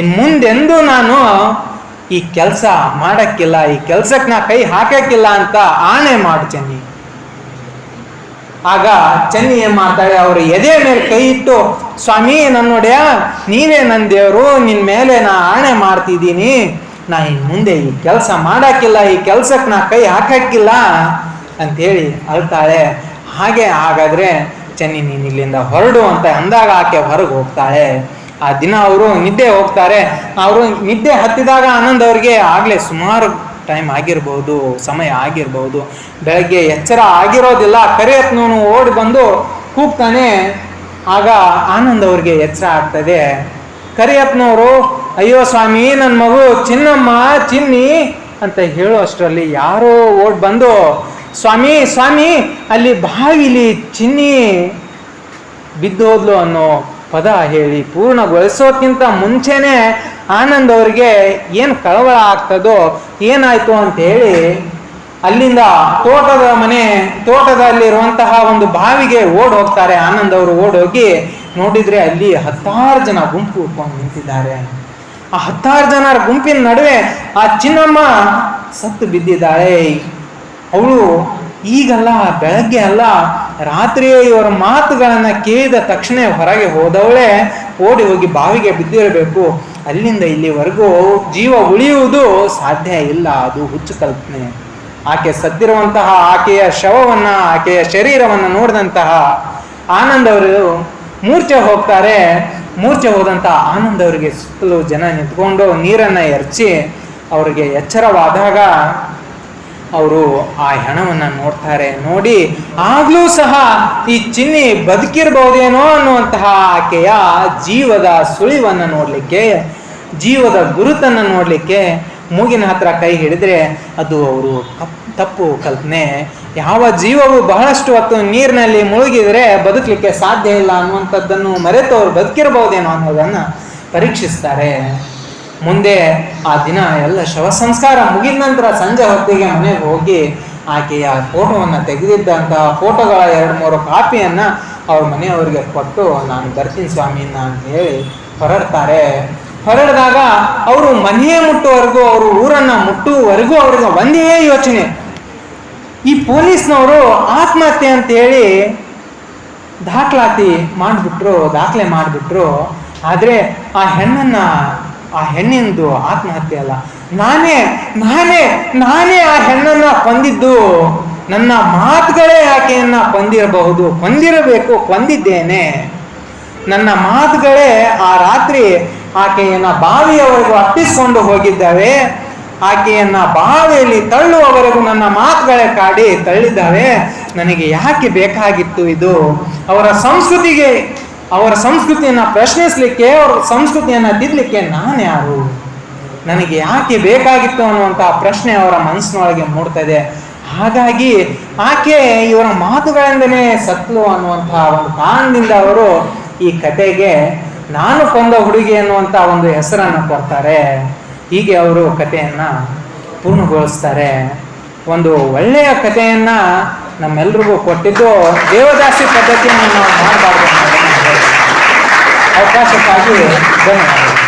ಇನ್ ಮುಂದೆಂದೂ ನಾನು ಈ ಕೆಲಸ ಮಾಡಕ್ಕಿಲ್ಲ, ಈ ಕೆಲ್ಸಕ್ಕೆ ನಾ ಕೈ ಹಾಕಕ್ಕಿಲ್ಲ ಅಂತ ಆಣೆ ಮಾಡು ಆಗ ಚನ್ನಿ ಏನ್ ಮಾಡ್ತಾಳೆ, ಅವರು ಎದೆ ಮೇಲೆ ಕೈ ಇಟ್ಟು, ಸ್ವಾಮಿ ನನ್ನ ನೋಡ್ಯಾ, ನೀವೇ ನನ್ನ ದೇವರು, ನಿನ್ ಮೇಲೆ ನಾ ಆಣೆ ಮಾಡ್ತಿದ್ದೀನಿ. ನಾ ಇನ್ ಮುಂದೆ ಈ ಕೆಲಸ ಮಾಡಾಕಿಲ್ಲ, ಈ ಕೆಲ್ಸಕ್ಕೆ ನಾ ಕೈ ಹಾಕಕ್ಕಿಲ್ಲ ಅಂತೇಳಿ ಅಳ್ತಾಳೆ. ಹಾಗೆ ಹಾಗಾದ್ರೆ ಚೆನ್ನಿ ನೀನ್ ಇಲ್ಲಿಂದ ಹೊರಡು ಅಂತ ಅಂದಾಗ ಆಕೆ ಹೊರಗೆ ಹೋಗ್ತಾಳೆ. ಆ ದಿನ ಅವರು ನಿದ್ದೆ ಹೋಗ್ತಾರೆ. ಅವರು ನಿದ್ದೆ ಹತ್ತಿದಾಗ ಆನಂದ್ ಅವ್ರಿಗೆ ಆಗ್ಲೇ ಸುಮಾರು ಟೈಮ್ ಆಗಿರ್ಬೋದು, ಸಮಯ ಆಗಿರ್ಬೋದು, ಬೆಳಗ್ಗೆ ಎಚ್ಚರ ಆಗಿರೋದಿಲ್ಲ, ಕರಿಯತ್ನವನು ಓಡಿ ಬಂದು ಕೂಗ್ತಾನೆ, ಆಗ ಆನಂದ್ ಅವ್ರಿಗೆ ಎಚ್ಚರ ಆಗ್ತದೆ. ಕರಿಯತ್ನವರು, ಅಯ್ಯೋ ಸ್ವಾಮಿ ನನ್ನ ಮಗು ಚಿನ್ನಮ್ಮ, ಚಿನ್ನಿ ಅಂತ ಹೇಳೋ ಅಷ್ಟರಲ್ಲಿ ಯಾರೋ ಓಡ್ ಬಂದು, ಸ್ವಾಮಿ ಸ್ವಾಮಿ, ಅಲ್ಲಿ ಬಾವಿಲಿ ಚಿನ್ನಿ ಬಿದ್ದೋದ್ಲು ಅನ್ನೋ ಪದ ಹೇಳಿ ಪೂರ್ಣಗೊಳಿಸೋಕ್ಕಿಂತ ಮುಂಚೆನೆ ಆನಂದ್ ಅವರಿಗೆ ಏನು ಕಳವಳ ಆಗ್ತದೋ ಏನಾಯ್ತು ಅಂತ ಹೇಳಿ ಅಲ್ಲಿಂದ ತೋಟದ ಮನೆ, ತೋಟದಲ್ಲಿರುವಂತಹ ಒಂದು ಬಾವಿಗೆ ಓಡ್ ಹೋಗ್ತಾರೆ. ಆನಂದ್ ಅವರು ಓಡ್ ಹೋಗಿ ನೋಡಿದ್ರೆ ಅಲ್ಲಿ ಹತ್ತಾರು ಜನ ಗುಂಪು ಉಟ್ಕೊಂಡು ನಿಂತಿದ್ದಾರೆ. ಆ ಹತ್ತಾರು ಜನರ ಗುಂಪಿನ ನಡುವೆ ಆ ಚಿನ್ನಮ್ಮ ಸತ್ತು ಬಿದ್ದಿದ್ದಾಳೆ. ಅವಳು ಈಗಲ್ಲ, ಬೆಳಗ್ಗೆ ಅಲ್ಲ ರಾತ್ರಿಯೇ ಇವರ ಮಾತುಗಳನ್ನು ಕೇಳಿದ ತಕ್ಷಣ ಹೊರಗೆ ಹೋದವಳೇ ಓಡಿ ಹೋಗಿ ಬಾವಿಗೆ ಬಿದ್ದಿರಬೇಕು. ಅಲ್ಲಿಂದ ಇಲ್ಲಿವರೆಗೂ ಜೀವ ಉಳಿಯುವುದು ಸಾಧ್ಯ ಇಲ್ಲ. ಅದು ಹುಚ್ಚು ಕಲ್ಪನೆ. ಆಕೆ ಸದ್ದಿರುವಂತಹ ಆಕೆಯ ಶವವನ್ನ, ಆಕೆಯ ಶರೀರವನ್ನು ನೋಡಿದಂತಹ ಆನಂದ್ ಅವರು ಮೂರ್ಛೆ ಹೋಗ್ತಾರೆ. ಮೂರ್ಛೆ ಹೋದಂತಹ ಆನಂದ್ ಅವರಿಗೆ ಸುತ್ತಲೂ ಜನ ನಿಂತ್ಕೊಂಡು ನೀರನ್ನ ಎರಚಿ, ಅವರಿಗೆ ಎಚ್ಚರವಾದಾಗ ಅವರು ಆ ಹೆಣವನ್ನು ನೋಡ್ತಾರೆ ನೋಡಿ, ಆಗ್ಲೂ ಸಹ ಈ ಚಿನ್ನಿ ಬದುಕಿರಬಹುದೇನೋ ಅನ್ನುವಂತಹ ಆಕೆಯ ಜೀವದ ಸುಳಿವನ್ನು ನೋಡಲಿಕ್ಕೆ, ಜೀವದ ಗುರುತನ್ನು ನೋಡಲಿಕ್ಕೆ ಮೂಗಿನ ಹತ್ರ ಕೈ ಹಿಡಿದ್ರೆ ಅದು ಅವರು ತಪ್ಪು ಕಲ್ಪನೆ. ಯಾವ ಜೀವವು ಬಹಳಷ್ಟು ಹೊತ್ತು ನೀರಿನಲ್ಲಿ ಮುಳುಗಿದರೆ ಬದುಕಲಿಕ್ಕೆ ಸಾಧ್ಯ ಇಲ್ಲ ಅನ್ನುವಂಥದ್ದನ್ನು ಮರೆತು ಅವರು ಬದುಕಿರಬಹುದೇನೋ ಅನ್ನೋದನ್ನು ಪರೀಕ್ಷಿಸ್ತಾರೆ. ಮುಂದೆ ಆ ದಿನ ಎಲ್ಲ ಶವ ಸಂಸ್ಕಾರ ಮುಗಿದ ನಂತರ ಸಂಜೆ ಹೊತ್ತಿಗೆ ಮನೆಗೆ ಹೋಗಿ ಆಕೆಯ ಫೋಟೋವನ್ನು ತೆಗೆದಿದ್ದಂತಹ ಫೋಟೋಗಳ ಎರಡು ಮೂರು ಕಾಪಿಯನ್ನು ಅವ್ರ ಮನೆಯವರಿಗೆ ಕೊಟ್ಟು, ನಾನು ಬರ್ತೀನಿ ಸ್ವಾಮಿ ಅಂತ ಹೇಳಿ ಹೊರಡ್ತಾರೆ. ಹೊರಡಿದಾಗ ಅವರು ಮನೆಯೇ ಮುಟ್ಟುವರೆಗೂ ಅವರು ಊರನ್ನು ಮುಟ್ಟುವರೆಗೂ ಅವ್ರಿಗೆ ಒಂದೇ ಯೋಚನೆ. ಈ ಪೊಲೀಸ್ನವರು ಆತ್ಮಹತ್ಯೆ ಅಂತ ಹೇಳಿ ದಾಖಲಾತಿ ಮಾಡಿಬಿಟ್ರು, ದಾಖಲೆ ಮಾಡಿಬಿಟ್ರು. ಆದರೆ ಆ ಹೆಣ್ಣನ್ನ ಆ ಹೆಣ್ಣಿಂದು ಆತ್ಮಹತ್ಯೆ ಅಲ್ಲ. ನಾನೇ ನಾನೇ ನಾನೇ ಆ ಹೆಣ್ಣನ್ನ ಕೊಂದಿದ್ದು. ನನ್ನ ಮಾತುಗಳೇ ಆಕೆಯನ್ನ ಕೊಂದಿರಬಹುದು, ಕೊಂದಿರಬೇಕು, ಕೊಂದಿದ್ದೇನೆ. ನನ್ನ ಮಾತುಗಳೇ ಆ ರಾತ್ರಿ ಆಕೆಯನ್ನ ಬಾವಿಯವರೆಗೂ ಅಪ್ಪಿಸಿಕೊಂಡು ಹೋಗಿದ್ದಾವೆ. ಆಕೆಯನ್ನ ಬಾವಿಯಲ್ಲಿ ತಳ್ಳುವವರೆಗೂ ನನ್ನ ಮಾತುಗಳೇ ಕಾಡಿ ತಳ್ಳಿದ್ದಾವೆ. ನನಗೆ ಯಾಕೆ ಬೇಕಾಗಿತ್ತು ಇದು? ಅವರ ಸಂಸ್ಕೃತಿಗೆ ಅವರ ಸಂಸ್ಕೃತಿಯನ್ನ ಪ್ರಶ್ನಿಸಲಿಕ್ಕೆ, ಅವರ ಸಂಸ್ಕೃತಿಯನ್ನ ತಿದ್ದಲಿಕ್ಕೆ ನಾನು ಯಾರು? ನನಗೆ ಯಾಕೆ ಬೇಕಾಗಿತ್ತು ಅನ್ನುವಂಥ ಪ್ರಶ್ನೆ ಅವರ ಮನಸ್ಸಿನೊಳಗೆ ಮೂಡ್ತದೆ ಹಾಗಾಗಿ ಆಕೆ ಇವರ ಮಾತುಗಳಿಂದನೇ ಸತ್ಲು ಅನ್ನುವಂಥ ಒಂದು ಕಾರಣದಿಂದ ಅವರು ಈ ಕತೆಗೆ ನಾನು ಕೊಂದ ಹುಡುಗಿ ಅನ್ನುವಂಥ ಒಂದು ಹೆಸರನ್ನು ಕೊಡ್ತಾರೆ. ಹೀಗೆ ಅವರು ಕಥೆಯನ್ನ ಪೂರ್ಣಗೊಳಿಸ್ತಾರೆ. ಒಂದು ಒಳ್ಳೆಯ ಕಥೆಯನ್ನ ನಮ್ಮೆಲ್ರಿಗೂ ಕೊಟ್ಟಿದ್ದು ದೇವದಾಸಿ ಪದ್ಧತಿಯನ್ನು ನಾವು ಮಾಡಬಾರ್ದು ಅನ್ನೋದನ್ನ ಹೇಳಿ. ಅವಕಾಶಕ್ಕಾಗಿ ಧನ್ಯವಾದಗಳು